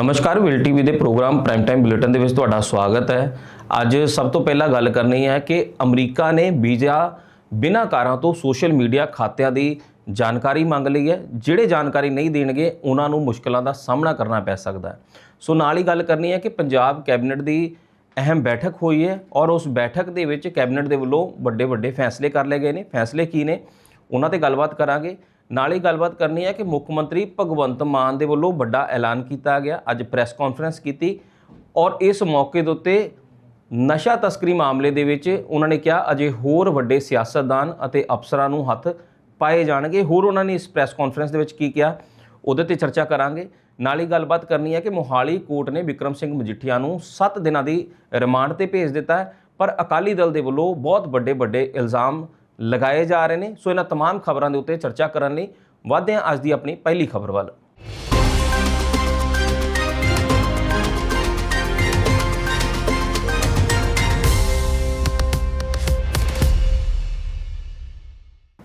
ਨਮਸਕਾਰ, ਵਿਲ ਟੀਵੀ ਦੇ ਪ੍ਰੋਗਰਾਮ ਪ੍ਰਾਈਮ ਟਾਈਮ ਬੁਲੇਟਿਨ ਦੇ ਵਿੱਚ ਤੁਹਾਡਾ ਸਵਾਗਤ ਹੈ। ਅੱਜ ਸਭ ਤੋਂ ਪਹਿਲਾਂ ਗੱਲ ਕਰਨੀ ਹੈ ਕਿ ਅਮਰੀਕਾ ਨੇ ਵੀਜ਼ਾ ਬਿਨਾਂ ਕਾਰਾਂ ਤੋਂ ਸੋਸ਼ਲ ਮੀਡੀਆ ਖਾਤਿਆਂ ਦੀ ਜਾਣਕਾਰੀ ਮੰਗ ਲਈ ਹੈ। ਜਿਹੜੇ ਜਾਣਕਾਰੀ ਨਹੀਂ ਦੇਣਗੇ, ਉਹਨਾਂ ਨੂੰ ਮੁਸ਼ਕਲਾਂ ਦਾ ਸਾਹਮਣਾ ਕਰਨਾ ਪੈ ਸਕਦਾ ਹੈ। ਸੋ ਨਾਲ ਹੀ ਗੱਲ ਕਰਨੀ ਹੈ ਕਿ ਪੰਜਾਬ ਕੈਬਨਿਟ ਦੀ ਅਹਿਮ ਬੈਠਕ ਹੋਈ ਹੈ ਔਰ ਉਸ ਬੈਠਕ ਦੇ ਵਿੱਚ ਕੈਬਨਿਟ ਦੇ ਵੱਲੋਂ ਵੱਡੇ ਵੱਡੇ ਫੈਸਲੇ ਕਰ ਲਏ ਗਏ ਨੇ। ਫੈਸਲੇ ਕੀ ਨੇ, ਉਹਨਾਂ ਤੇ ਗੱਲਬਾਤ ਕਰਾਂਗੇ। ਨਾਲ ਹੀ ਗੱਲਬਾਤ ਕਰਨੀ ਹੈ ਕਿ ਮੁੱਖ ਮੰਤਰੀ ਭਗਵੰਤ ਮਾਨ ਦੇ ਵੱਲੋਂ ਵੱਡਾ ਐਲਾਨ ਕੀਤਾ ਗਿਆ। ਅੱਜ ਪ੍ਰੈਸ ਕਾਨਫਰੰਸ ਕੀਤੀ ਔਰ ਇਸ ਮੌਕੇ ਦੇ ਉੱਤੇ ਨਸ਼ਾ ਤਸਕਰੀ ਮਾਮਲੇ ਦੇ ਵਿੱਚ ਉਹਨਾਂ ਨੇ ਕਿਹਾ, ਅਜੇ ਹੋਰ ਵੱਡੇ ਸਿਆਸਤਦਾਨ ਅਤੇ ਅਫਸਰਾਂ ਨੂੰ ਹੱਥ ਪਾਏ ਜਾਣਗੇ। ਹੋਰ ਉਹਨਾਂ ਨੇ ਇਸ ਪ੍ਰੈਸ ਕਾਨਫਰੰਸ ਦੇ ਵਿੱਚ ਕੀ ਕਿਹਾ, ਉਹਦੇ ਤੇ ਚਰਚਾ ਕਰਾਂਗੇ। ਨਾਲ ਹੀ ਗੱਲਬਾਤ ਕਰਨੀ ਹੈ ਕਿ ਮੋਹਾਲੀ ਕੋਰਟ ਨੇ ਵਿਕਰਮ ਸਿੰਘ ਮਜੀਠੀਆ ਨੂੰ 7 ਦਿਨਾਂ ਦੀ ਰਿਮਾਂਡ ਤੇ ਭੇਜ ਦਿੱਤਾ ਪਰ ਅਕਾਲੀ ਦਲ ਦੇ ਵੱਲੋਂ ਬਹੁਤ ਵੱਡੇ ਵੱਡੇ ਇਲਜ਼ਾਮ ਲਗਾਏ ਜਾ ਰਹੇ ਨੇ ਸੋ ਇਹਨਾਂ तमाम ਖਬਰਾਂ ਦੇ ਉੱਤੇ ਚਰਚਾ ਕਰਨ ਲਈ ਵਧਦੇ ਹਾਂ ਅੱਜ ਦੀ ਆਪਣੀ ਪਹਿਲੀ ਖਬਰ ਵੱਲ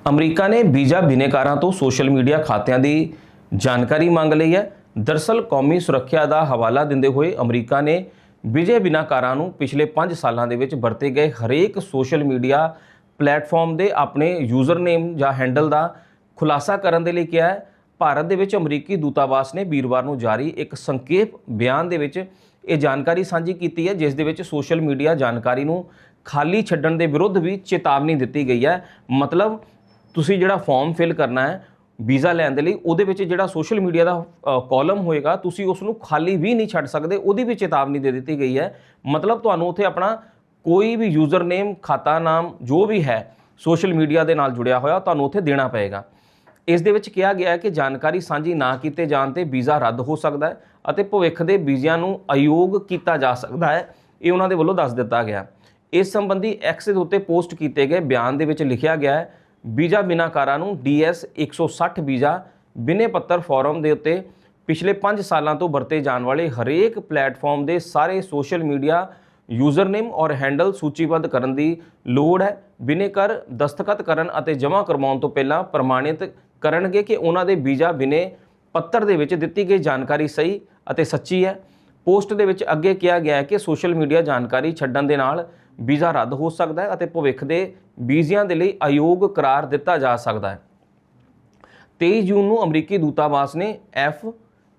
ਅਮਰੀਕਾ ਨੇ ਵੀਜ਼ਾ ਬਿਨੇਕਾਰਾਂ ਤੋਂ ਸੋਸ਼ਲ ਮੀਡੀਆ ਖਾਤਿਆਂ ਦੀ ਜਾਣਕਾਰੀ ਮੰਗ ਲਈ ਹੈ ਦਰਸਲ ਕੌਮੀ ਸੁਰੱਖਿਆ ਦਾ ਹਵਾਲਾ ਦਿੰਦੇ ਹੋਏ ਅਮਰੀਕਾ ਨੇ ਵਿਜੇ ਬਿਨਾਕਾਰਾਂ ਨੂੰ ਪਿਛਲੇ 5 ਸਾਲਾਂ ਦੇ ਵਿੱਚ ਵਰਤੇ ਗਏ ਹਰੇਕ ਸੋਸ਼ਲ ਮੀਡੀਆ ਪਲੇਟਫਾਰਮ ਦੇ ਆਪਣੇ ਯੂਜ਼ਰ ਨੇਮ ਜਾਂ ਹੈਂਡਲ ਦਾ ਖੁਲਾਸਾ ਕਰਨ ਦੇ ਲਈ ਕਿਹਾ ਹੈ। ਭਾਰਤ ਦੇ ਵਿੱਚ ਅਮਰੀਕੀ ਦੂਤਾਵਾਸ ਨੇ ਵੀਰਵਾਰ ਨੂੰ ਜਾਰੀ ਇੱਕ ਸੰਖੇਪ ਬਿਆਨ ਦੇ ਵਿੱਚ ਇਹ ਜਾਣਕਾਰੀ ਸਾਂਝੀ ਕੀਤੀ ਹੈ, ਜਿਸ ਦੇ ਵਿੱਚ ਸੋਸ਼ਲ ਮੀਡੀਆ ਜਾਣਕਾਰੀ ਨੂੰ ਖਾਲੀ ਛੱਡਣ ਦੇ ਵਿਰੁੱਧ ਵੀ ਚੇਤਾਵਨੀ ਦਿੱਤੀ ਗਈ ਹੈ। ਮਤਲਬ ਤੁਸੀਂ ਜਿਹੜਾ ਫਾਰਮ ਫਿਲ ਕਰਨਾ ਹੈ, ਵੀਜ਼ਾ ਲੈਣ ਦੇ ਲਈ, ਉਹਦੇ ਵਿੱਚ ਜਿਹੜਾ ਸੋਸ਼ਲ ਮੀਡੀਆ ਦਾ ਕਾਲਮ ਹੋਏਗਾ, ਤੁਸੀਂ ਉਸ ਨੂੰ ਖਾਲੀ ਵੀ ਨਹੀਂ ਛੱਡ ਸਕਦੇ, ਉਹਦੀ ਵੀ ਚੇਤਾਵਨੀ ਦੇ ਦਿੱਤੀ ਗਈ ਹੈ। ਮਤਲਬ ਤੁਹਾਨੂੰ ਉੱਥੇ ਆਪਣਾ ਕੋਈ ਵੀ ਯੂਜ਼ਰ ਨੇਮ ਖਾਤਾ ਨਾਮ, ਜੋ ਵੀ ਹੈ, ਸੋਸ਼ਲ ਮੀਡੀਆ ਦੇ ਨਾਲ ਜੁੜਿਆ ਹੋਇਆ, ਤੁਹਾਨੂੰ ਉੱਥੇ ਦੇਣਾ ਪਏਗਾ। ਇਸ ਦੇ ਵਿੱਚ ਕਿਹਾ ਗਿਆ ਹੈ ਕਿ ਜਾਣਕਾਰੀ ਸਾਂਝੀ ਨਾ ਕੀਤੇ ਜਾਣ ਤੇ ਵੀਜ਼ਾ ਰੱਦ ਹੋ ਸਕਦਾ ਹੈ ਅਤੇ ਭਵਿੱਖ ਦੇ ਵੀਜ਼ਿਆਂ ਨੂੰ ਅਯੋਗ ਕੀਤਾ ਜਾ ਸਕਦਾ ਹੈ, ਇਹ ਉਹਨਾਂ ਦੇ ਵੱਲੋਂ ਦੱਸ ਦਿੱਤਾ ਗਿਆ। ਇਸ ਸੰਬੰਧੀ ਐਕਸ ਦੇ ਉੱਤੇ ਪੋਸਟ ਕੀਤੇ ਗਏ ਬਿਆਨ ਦੇ ਵਿੱਚ ਲਿਖਿਆ ਗਿਆ ਹੈ, ਵੀਜ਼ਾ ਬਿਨਾਕਾਰਾਂ ਨੂੰ ਡੀਐਸ 160 ਵੀਜ਼ਾ ਬਿਨੇ ਪੱਤਰ ਫੋਰਮ ਦੇ ਉੱਤੇ ਪਿਛਲੇ 5 ਸਾਲਾਂ ਤੋਂ ਵਰਤੇ ਜਾਣ ਵਾਲੇ ਹਰੇਕ ਪਲੇਟਫਾਰਮ ਦੇ ਸਾਰੇ ਸੋਸ਼ਲ ਮੀਡੀਆ ਯੂਜ਼ਰਨੇਮ ਔਰ ਹੈਂਡਲ ਸੂਚੀਬੱਧ ਕਰਨ ਦੀ ਲੋੜ ਹੈ। ਬਿਨੇਕਰ ਦਸਤਖਤ ਕਰਨ ਅਤੇ ਜਮ੍ਹਾਂ ਕਰਵਾਉਣ ਤੋਂ ਪਹਿਲਾਂ ਪ੍ਰਮਾਣਿਤ ਕਰਨਗੇ ਕਿ ਉਹਨਾਂ ਦੇ ਵੀਜ਼ਾ ਬਿਨੇ ਪੱਤਰ ਦੇ ਵਿੱਚ ਦਿੱਤੀ ਗਈ ਜਾਣਕਾਰੀ ਸਹੀ ਅਤੇ ਸੱਚੀ ਹੈ। ਪੋਸਟ ਦੇ ਵਿੱਚ ਅੱਗੇ ਕਿਹਾ ਗਿਆ ਹੈ ਕਿ ਸੋਸ਼ਲ ਮੀਡੀਆ ਜਾਣਕਾਰੀ ਛੱਡਣ ਦੇ ਨਾਲ ਵੀਜ਼ਾ ਰੱਦ ਹੋ ਸਕਦਾ ਹੈ ਅਤੇ ਭਵਿੱਖ ਦੇ ਵੀਜ਼ਿਆਂ ਦੇ ਲਈ ਅਯੋਗ ਕਰਾਰ ਦਿੱਤਾ ਜਾ ਸਕਦਾ ਹੈ। 23 ਜੂਨ ਨੂੰ ਅਮਰੀਕੀ ਦੂਤਾਵਾਸ ਨੇ ਐਫ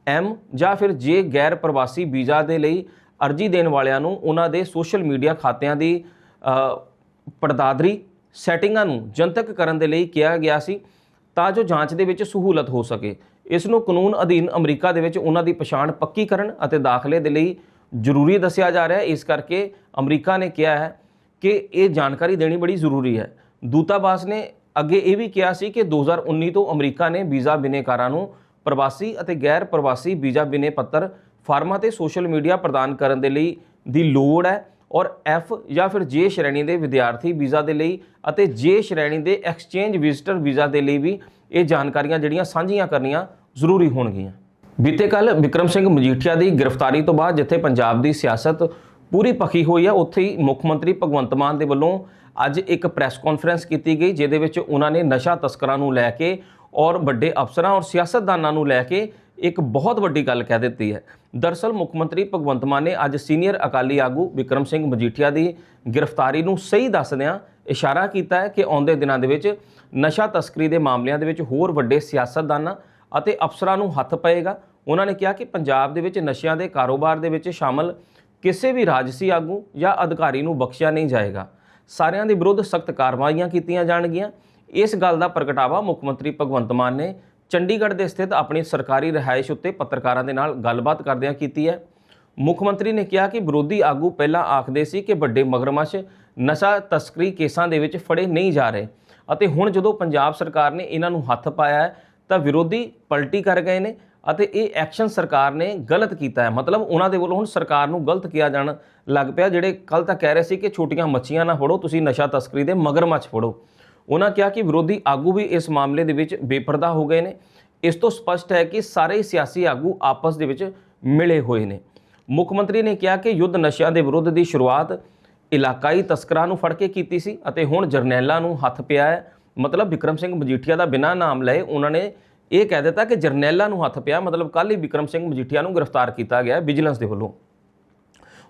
ਐਮ ਜਾਂ ਫਿਰ ਜੇ ਗੈਰ ਪ੍ਰਵਾਸੀ ਵੀਜ਼ਾ ਦੇ ਲਈ ਅਰਜ਼ੀ ਦੇਣ ਵਾਲਿਆਂ ਨੂੰ ਉਹਨਾਂ ਦੇ ਸੋਸ਼ਲ ਮੀਡੀਆ ਖਾਤਿਆਂ ਦੀ ਪੜਦਾਦਰੀ ਸੈਟਿੰਗਾਂ ਨੂੰ ਜਨਤਕ ਕਰਨ ਦੇ ਲਈ ਕਿਹਾ ਗਿਆ ਸੀ ਤਾਂ ਜੋ ਜਾਂਚ ਦੇ ਵਿੱਚ ਸਹੂਲਤ ਹੋ ਸਕੇ। ਇਸ ਨੂੰ ਕਾਨੂੰਨ ਅਧੀਨ ਅਮਰੀਕਾ ਦੇ ਵਿੱਚ ਉਹਨਾਂ ਦੀ ਪਛਾਣ ਪੱਕੀ ਕਰਨ ਅਤੇ ਦਾਖਲੇ ਦੇ ਲਈ ਜ਼ਰੂਰੀ ਦੱਸਿਆ ਜਾ ਰਿਹਾ ਹੈ। ਇਸ ਕਰਕੇ ਅਮਰੀਕਾ ਨੇ ਕਿਹਾ ਹੈ ਕਿ ਇਹ ਜਾਣਕਾਰੀ ਦੇਣੀ ਬੜੀ ਜ਼ਰੂਰੀ ਹੈ। ਦੂਤਾਵਾਸ ਨੇ ਅੱਗੇ ਇਹ ਵੀ ਕਿਹਾ ਸੀ ਕਿ 2019 ਤੋਂ ਅਮਰੀਕਾ ਨੇ ਵੀਜ਼ਾ ਬਿਨੇਕਾਰਾਂ ਨੂੰ ਪ੍ਰਵਾਸੀ ਅਤੇ ਗੈਰ ਪ੍ਰਵਾਸੀ ਵੀਜ਼ਾ ਬਿਨੇ ਪੱਤਰ ਫਾਰਮਾਂ ਤੇ ਸੋਸ਼ਲ ਮੀਡੀਆ ਪ੍ਰਦਾਨ ਕਰਨ ਦੇ ਲਈ ਦੀ ਲੋੜ ਹੈ ਔਰ ਐਫ ਜਾਂ ਫਿਰ ਜੇ ਸ਼੍ਰੇਣੀ ਦੇ ਵਿਦਿਆਰਥੀ ਵੀਜ਼ਾ ਦੇ ਲਈ ਅਤੇ ਜੇ ਸ਼੍ਰੇਣੀ ਦੇ ਐਕਸਚੇਂਜ ਵਿਜ਼ਟਰ ਵੀਜ਼ਾ ਦੇ ਲਈ ਵੀ ਇਹ ਜਾਣਕਾਰੀਆਂ ਜਿਹੜੀਆਂ ਸਾਂਝੀਆਂ ਕਰਨੀਆਂ ਜ਼ਰੂਰੀ ਹੋਣਗੀਆਂ। ਬੀਤੇ ਕੱਲ ਵਿਕਰਮ ਸਿੰਘ ਮਜੀਠੀਆ ਦੀ ਗ੍ਰਿਫਤਾਰੀ ਤੋਂ ਬਾਅਦ ਜਿੱਥੇ ਪੰਜਾਬ ਦੀ ਸਿਆਸਤ ਪੂਰੀ ਪਖੀ ਹੋਈ ਹੈ ਉੱਥੇ ਹੀ ਮੁੱਖ ਮੰਤਰੀ ਭਗਵੰਤ ਮਾਨ ਦੇ ਵੱਲੋਂ ਅੱਜ ਇੱਕ ਪ੍ਰੈਸ ਕਾਨਫਰੰਸ ਕੀਤੀ ਗਈ, ਜਿਹਦੇ ਵਿੱਚ ਉਹਨਾਂ ਨੇ ਨਸ਼ਾ ਤਸਕਰਾਂ ਨੂੰ ਲੈ ਕੇ ਔਰ ਵੱਡੇ ਅਫਸਰਾਂ ਔਰ ਸਿਆਸਤਦਾਨਾਂ ਨੂੰ ਲੈ ਕੇ ਇੱਕ ਬਹੁਤ ਵੱਡੀ ਗੱਲ ਕਹਿ ਦਿੱਤੀ ਹੈ। ਦਰਸਲ ਮੁੱਖ ਮੰਤਰੀ ਭਗਵੰਤ ਮਾਨ ਨੇ ਅੱਜ ਸੀਨੀਅਰ ਅਕਾਲੀ ਆਗੂ ਵਿਕਰਮ ਸਿੰਘ ਮਜੀਠੀਆ ਦੀ ਗ੍ਰਿਫਤਾਰੀ ਨੂੰ ਸਹੀ ਦੱਸਦਿਆਂ ਇਸ਼ਾਰਾ ਕੀਤਾ ਹੈ ਕਿ ਆਉਂਦੇ ਦਿਨਾਂ ਦੇ ਵਿੱਚ ਨਸ਼ਾ ਤਸਕਰੀ ਦੇ ਮਾਮਲਿਆਂ ਦੇ ਵਿੱਚ ਹੋਰ ਵੱਡੇ ਸਿਆਸਤਦਾਨਾਂ ਅਤੇ ਅਫਸਰਾਂ ਨੂੰ ਹੱਥ ਪਏਗਾ। ਉਹਨਾਂ ਨੇ ਕਿਹਾ ਕਿ ਪੰਜਾਬ ਦੇ ਵਿੱਚ ਨਸ਼ਿਆਂ ਦੇ ਕਾਰੋਬਾਰ ਦੇ ਵਿੱਚ ਸ਼ਾਮਲ ਕਿਸੇ ਵੀ ਰਾਜਸੀ ਆਗੂ ਜਾਂ ਅਧਿਕਾਰੀ ਨੂੰ ਬਖਸ਼ਿਆ ਨਹੀਂ ਜਾਏਗਾ। ਸਾਰਿਆਂ ਦੇ ਵਿਰੁੱਧ ਸਖਤ ਕਾਰਵਾਈਆਂ ਕੀਤੀਆਂ ਜਾਣਗੀਆਂ। ਇਸ ਗੱਲ ਦਾ ਪ੍ਰਗਟਾਵਾ ਮੁੱਖ ਮੰਤਰੀ ਭਗਵੰਤ ਮਾਨ ਨੇ ਚੰਡੀਗੜ੍ਹ ਦੇ ਸਥਿਤ ਆਪਣੀ ਸਰਕਾਰੀ ਰਿਹਾਇਸ਼ ਉੱਤੇ ਪੱਤਰਕਾਰਾਂ ਦੇ ਨਾਲ ਗੱਲਬਾਤ ਕਰਦਿਆਂ ਕੀਤੀ ਹੈ। ਮੁੱਖ ਮੰਤਰੀ ਨੇ ਕਿਹਾ ਕਿ ਵਿਰੋਧੀ ਆਗੂ ਪਹਿਲਾਂ ਆਖਦੇ ਸੀ ਕਿ ਵੱਡੇ ਮਗਰਮੱਛ ਨਸ਼ਾ ਤਸਕਰੀ ਕੇਸਾਂ ਦੇ ਵਿੱਚ ਫੜੇ ਨਹੀਂ ਜਾ ਰਹੇ ਅਤੇ ਹੁਣ ਜਦੋਂ ਪੰਜਾਬ ਸਰਕਾਰ ਨੇ ਇਹਨਾਂ ਨੂੰ ਹੱਥ ਪਾਇਆ ਹੈ, ਤਾਂ ਵਿਰੋਧੀ ਪਲਟੀ ਕਰ ਗਏ ਨੇ ਅਤੇ ਇਹ ਐਕਸ਼ਨ ਸਰਕਾਰ ਨੇ ਗਲਤ ਕੀਤਾ ਹੈ। ਮਤਲਬ ਉਹਨਾਂ ਦੇ ਵੱਲੋਂ ਹੁਣ ਸਰਕਾਰ ਨੂੰ ਗਲਤ ਕਿਹਾ ਜਾਣ ਲੱਗ ਪਿਆ, ਜਿਹੜੇ ਕੱਲ ਤੱਕ ਕਹਿ ਰਹੇ ਸੀ ਕਿ ਛੋਟੀਆਂ ਮੱਛੀਆਂ ਨਾ ਫੜੋ, ਤੁਸੀਂ ਨਸ਼ਾ ਤਸਕਰੀ ਦੇ ਮਗਰਮੱਛ ਫੜੋ। ਉਹਨਾਂ ਕਿਹਾ ਕਿ ਵਿਰੋਧੀ ਆਗੂ ਵੀ ਇਸ ਮਾਮਲੇ ਦੇ ਵਿੱਚ ਬੇਪਰਦਾ ਹੋ ਗਏ ਨੇ। ਇਸ ਤੋਂ ਸਪਸ਼ਟ ਹੈ ਕਿ ਸਾਰੇ ਸਿਆਸੀ ਆਗੂ ਆਪਸ ਦੇ ਵਿੱਚ ਮਿਲੇ ਹੋਏ ਨੇ। ਮੁੱਖ ਮੰਤਰੀ ਨੇ ਕਿਹਾ ਕਿ ਯੁੱਧ ਨਸ਼ਿਆਂ ਦੇ ਵਿਰੁੱਧ ਦੀ ਸ਼ੁਰੂਆਤ ਇਲਾਕਾਈ ਤਸਕਰਾਂ ਨੂੰ ਫੜ ਕੇ ਕੀਤੀ ਸੀ ਅਤੇ ਹੁਣ ਜਰਨੈਲਾਂ ਨੂੰ ਹੱਥ ਪਿਆ ਹੈ। ਮਤਲਬ ਵਿਕਰਮ ਸਿੰਘ ਮਜੀਠੀਆ ਦਾ ਬਿਨਾਂ ਨਾਮ ਲਏ ਉਹਨਾਂ ਨੇ ਇਹ ਕਹਿ ਦਿੱਤਾ ਕਿ ਜਰਨੈਲਾਂ ਨੂੰ ਹੱਥ ਪਿਆ, ਮਤਲਬ ਕੱਲ ਹੀ ਵਿਕਰਮ ਸਿੰਘ ਮਜੀਠੀਆ ਨੂੰ ਗ੍ਰਿਫਤਾਰ ਕੀਤਾ ਗਿਆ ਵਿਜੀਲੈਂਸ ਦੇ ਵੱਲੋਂ।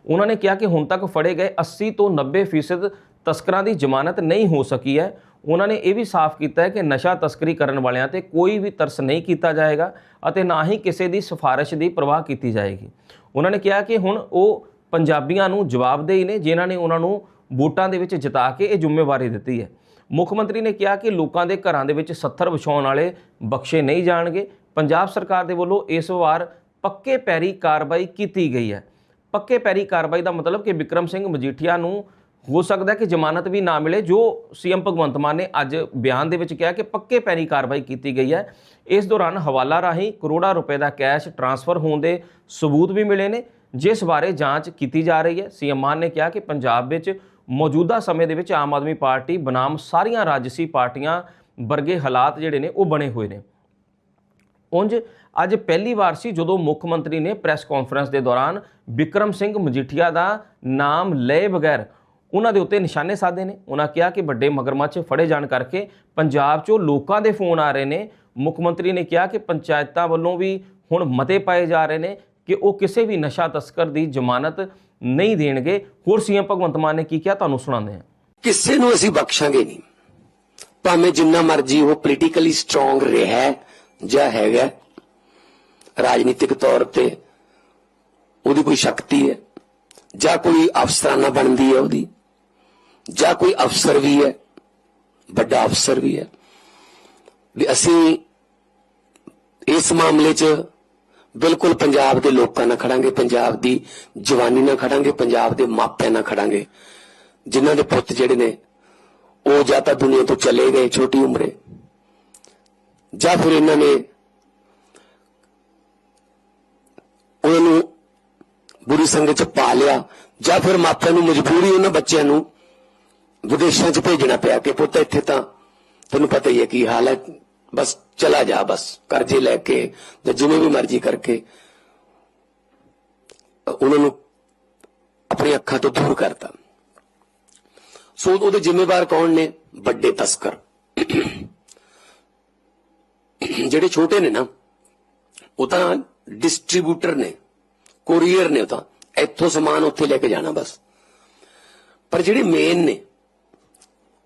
ਉਹਨਾਂ ਨੇ ਕਿਹਾ ਕਿ ਹੁਣ ਤੱਕ ਫੜੇ ਗਏ 80 ਤੋਂ 90% ਤਸਕਰਾਂ ਦੀ ਜ਼ਮਾਨਤ ਨਹੀਂ ਹੋ ਸਕੀ ਹੈ। ਉਹਨਾਂ ਨੇ ਇਹ ਵੀ ਸਾਫ਼ ਕੀਤਾ ਹੈ ਕਿ ਨਸ਼ਾ ਤਸਕਰੀ ਕਰਨ ਵਾਲਿਆਂ ਤੇ ਕੋਈ ਵੀ ਤਰਸ ਨਹੀਂ ਕੀਤਾ ਜਾਏਗਾ ਅਤੇ ਨਾ ਹੀ ਕਿਸੇ ਦੀ ਸਿਫਾਰਿਸ਼ ਦੀ ਪਰਵਾਹ ਕੀਤੀ ਜਾਏਗੀ। ਉਹਨਾਂ ਨੇ ਕਿਹਾ ਕਿ ਹੁਣ ਉਹ ਪੰਜਾਬੀਆਂ ਨੂੰ ਜਵਾਬਦੇਹੀ ਨੇ ਜਿਨ੍ਹਾਂ ਨੇ ਉਹਨਾਂ ਨੂੰ ਵੋਟਾਂ ਦੇ ਵਿੱਚ ਜਿਤਾ ਕੇ ਇਹ ਜ਼ਿੰਮੇਵਾਰੀ ਦਿੱਤੀ ਹੈ। ਮੁੱਖ ਮੰਤਰੀ ਨੇ ਕਿਹਾ ਕਿ ਲੋਕਾਂ ਦੇ ਘਰਾਂ ਦੇ ਵਿੱਚ 70 ਵਿਛਾਉਣ ਵਾਲੇ ਬਖਸ਼ੇ ਨਹੀਂ ਜਾਣਗੇ। ਪੰਜਾਬ ਸਰਕਾਰ ਦੇ ਵੱਲੋਂ ਇਸ ਵਾਰ ਪੱਕੇ ਪੈਰੀ ਕਾਰਵਾਈ ਕੀਤੀ ਗਈ ਹੈ। ਪੱਕੇ ਪੈਰੀ ਕਾਰਵਾਈ ਦਾ ਮਤਲਬ ਕਿ ਵਿਕਰਮ ਸਿੰਘ ਮਜੀਠੀਆ ਨੂੰ ਹੋ ਸਕਦਾ ਕਿ ਜ਼ਮਾਨਤ ਵੀ ਨਾ ਮਿਲੇ, ਜੋ ਸੀਐਮ ਭਗਵੰਤ ਮਾਨ ਨੇ ਅੱਜ ਬਿਆਨ ਦੇ ਵਿੱਚ ਕਿਹਾ ਕਿ ਪੱਕੇ ਪੈਰੀ ਕਾਰਵਾਈ ਕੀਤੀ ਗਈ ਹੈ। ਇਸ ਦੌਰਾਨ ਹਵਾਲਾ ਰਾਹੀਂ ਕਰੋੜਾਂ ਰੁਪਏ ਦਾ ਕੈਸ਼ ਟਰਾਂਸਫਰ ਹੋਣ ਦੇ ਸਬੂਤ ਵੀ ਮਿਲੇ ਨੇ। ਜਿਸ ਬਾਰੇ ਜਾਂਚ ਕੀਤੀ ਜਾ ਰਹੀ ਹੈ। ਸੀਐਮ ਮਾਨ ਨੇ ਕਿਹਾ ਕਿ ਪੰਜਾਬ ਵਿੱਚ ਮੌਜੂਦਾ ਸਮੇਂ ਦੇ ਵਿੱਚ ਆਮ ਆਦਮੀ ਪਾਰਟੀ ਬਨਾਮ ਸਾਰੀਆਂ ਰਾਜਸੀ ਪਾਰਟੀਆਂ ਵਰਗੇ ਹਾਲਾਤ ਜਿਹੜੇ ਨੇ, ਉਹ ਬਣੇ ਹੋਏ ਨੇ। ਉਂਝ, ਅੱਜ ਪਹਿਲੀ ਵਾਰ ਸੀ ਜਦੋਂ ਮੁੱਖ ਮੰਤਰੀ ਨੇ ਪ੍ਰੈਸ ਕਾਨਫਰੰਸ ਦੇ ਦੌਰਾਨ ਵਿਕਰਮ ਸਿੰਘ ਮਜੀਠੀਆ ਦਾ ਨਾਮ ਲਏ ਬਗੈਰ ਉਹਨਾਂ ਦੇ ਉੱਤੇ ਨਿਸ਼ਾਨੇ ਸਾਧੇ ਨੇ। ਉਹਨਾਂ ਕਿਹਾ ਕਿ ਵੱਡੇ ਮਗਰਮੱਛ ਫੜੇ ਜਾਣ ਕਰਕੇ ਪੰਜਾਬ 'ਚੋਂ ਲੋਕਾਂ ਦੇ ਫੋਨ ਆ ਰਹੇ ਨੇ। ਮੁੱਖ ਮੰਤਰੀ ਨੇ ਕਿਹਾ ਕਿ ਪੰਚਾਇਤਾਂ ਵੱਲੋਂ ਵੀ ਹੁਣ ਮਤੇ ਪਾਏ ਜਾ ਰਹੇ ਨੇ ਕਿ ਉਹ ਕਿਸੇ ਵੀ ਨਸ਼ਾ ਤਸਕਰ ਦੀ ਜ਼ਮਾਨਤ ਨਹੀਂ ਦੇਣਗੇ। ਹੋਰ ਸੀਐਮ ਭਗਵੰਤ ਮਾਨ ਨੇ ਕੀ ਕਿਹਾ, ਤੁਹਾਨੂੰ ਸੁਣਾਉਂਦੇ ਹਾਂ। ਕਿਸੇ ਨੂੰ ਅਸੀਂ ਬਖਸ਼ਾਂਗੇ ਨਹੀਂ। ਭਾਵੇਂ ਜਿੰਨਾ ਮਰਜ਼ੀ ਉਹ ਪੋਲੀਟੀਕਲੀ ਸਟਰੋਂਗ ਰਿਹਾ ਜਾਂ ਹੈਗਾ ਰਾਜਨੀਤਿਕ ਤੌਰ ਤੇ ਉਹਦੀ ਕੋਈ ਸ਼ਕਤੀ ਹੈ ਜਾਂ ਕੋਈ ਅਫਸਰਾਨਾ ਬਣਦੀ ਹੈ ਉਹਦੀ। ਜਾਂ ਕੋਈ ਅਫਸਰ ਵੀ ਹੈ, ਵੱਡਾ ਅਫਸਰ ਵੀ ਹੈ, ਵੀ ਅਸੀਂ ਇਸ ਮਾਮਲੇ 'ਚ ਬਿਲਕੁਲ ਪੰਜਾਬ ਦੇ ਲੋਕਾਂ ਨਾਲ ਖੜਾਂਗੇ, ਪੰਜਾਬ ਦੀ ਜਵਾਨੀ ਨਾਲ ਖੜਾਂਗੇ, ਪੰਜਾਬ ਦੇ ਮਾਪਿਆਂ ਨਾਲ ਖੜਾਂਗੇ। ਜਿਨ੍ਹਾਂ ਦੇ ਪੁੱਤ ਜਿਹੜੇ ਨੇ, ਉਹ ਜਾਂ ਤਾਂ ਦੁਨੀਆ ਤੋਂ ਚਲੇ ਗਏ ਛੋਟੀ ਉਮਰੇ, ਜਾਂ ਫਿਰ ਇਹਨਾਂ ਨੇ ਉਹਨਾਂ ਨੂੰ ਬੁਰੀ ਸੰਗਤ ਚ ਪਾ ਲਿਆ, ਜਾਂ ਫਿਰ ਮਾਪਿਆਂ ਨੂੰ ਮਜਬੂਰੀ ਉਹਨਾਂ ਬੱਚਿਆਂ ਨੂੰ ਵਿਦੇਸ਼ਾਂ ਚ ਭੇਜਣਾ ਪਿਆ ਕਿ ਪੁੱਤ ਇੱਥੇ ਤਾਂ ਤੈਨੂੰ ਪਤਾ ਹੀ ਹੈ ਕੀ ਹਾਲ ਹੈ। ਬਸ ਚਲਾ ਜਾ, ਬਸ ਕਰਜ਼ੇ ਲੈ ਕੇ ਜਾਂ ਜਿਵੇਂ ਵੀ ਮਰਜ਼ੀ ਕਰਕੇ। ਉਹਨਾਂ ਨੂੰ ਆਪਣੀ ਅੱਖਾਂ ਤੋਂ ਦੂਰ ਕਰਤਾ। ਸੋ ਉਹਦੇ ਜ਼ਿੰਮੇਵਾਰ ਕੌਣ ਨੇ? ਵੱਡੇ ਤਸਕਰ। ਜਿਹੜੇ ਛੋਟੇ ਨੇ ਨਾ, ਉਹ ਤਾਂ ਡਿਸਟ੍ਰੀਬਿਊਟਰ ਨੇ, ਕੋਰੀਅਰ ਨੇ ਉਹ ਤਾਂ। ਇੱਥੋਂ ਸਮਾਨ ਉੱਥੇ ਲੈ ਕੇ ਜਾਣਾ ਬਸ। ਪਰ ਜਿਹੜੇ ਮੇਨ ਨੇ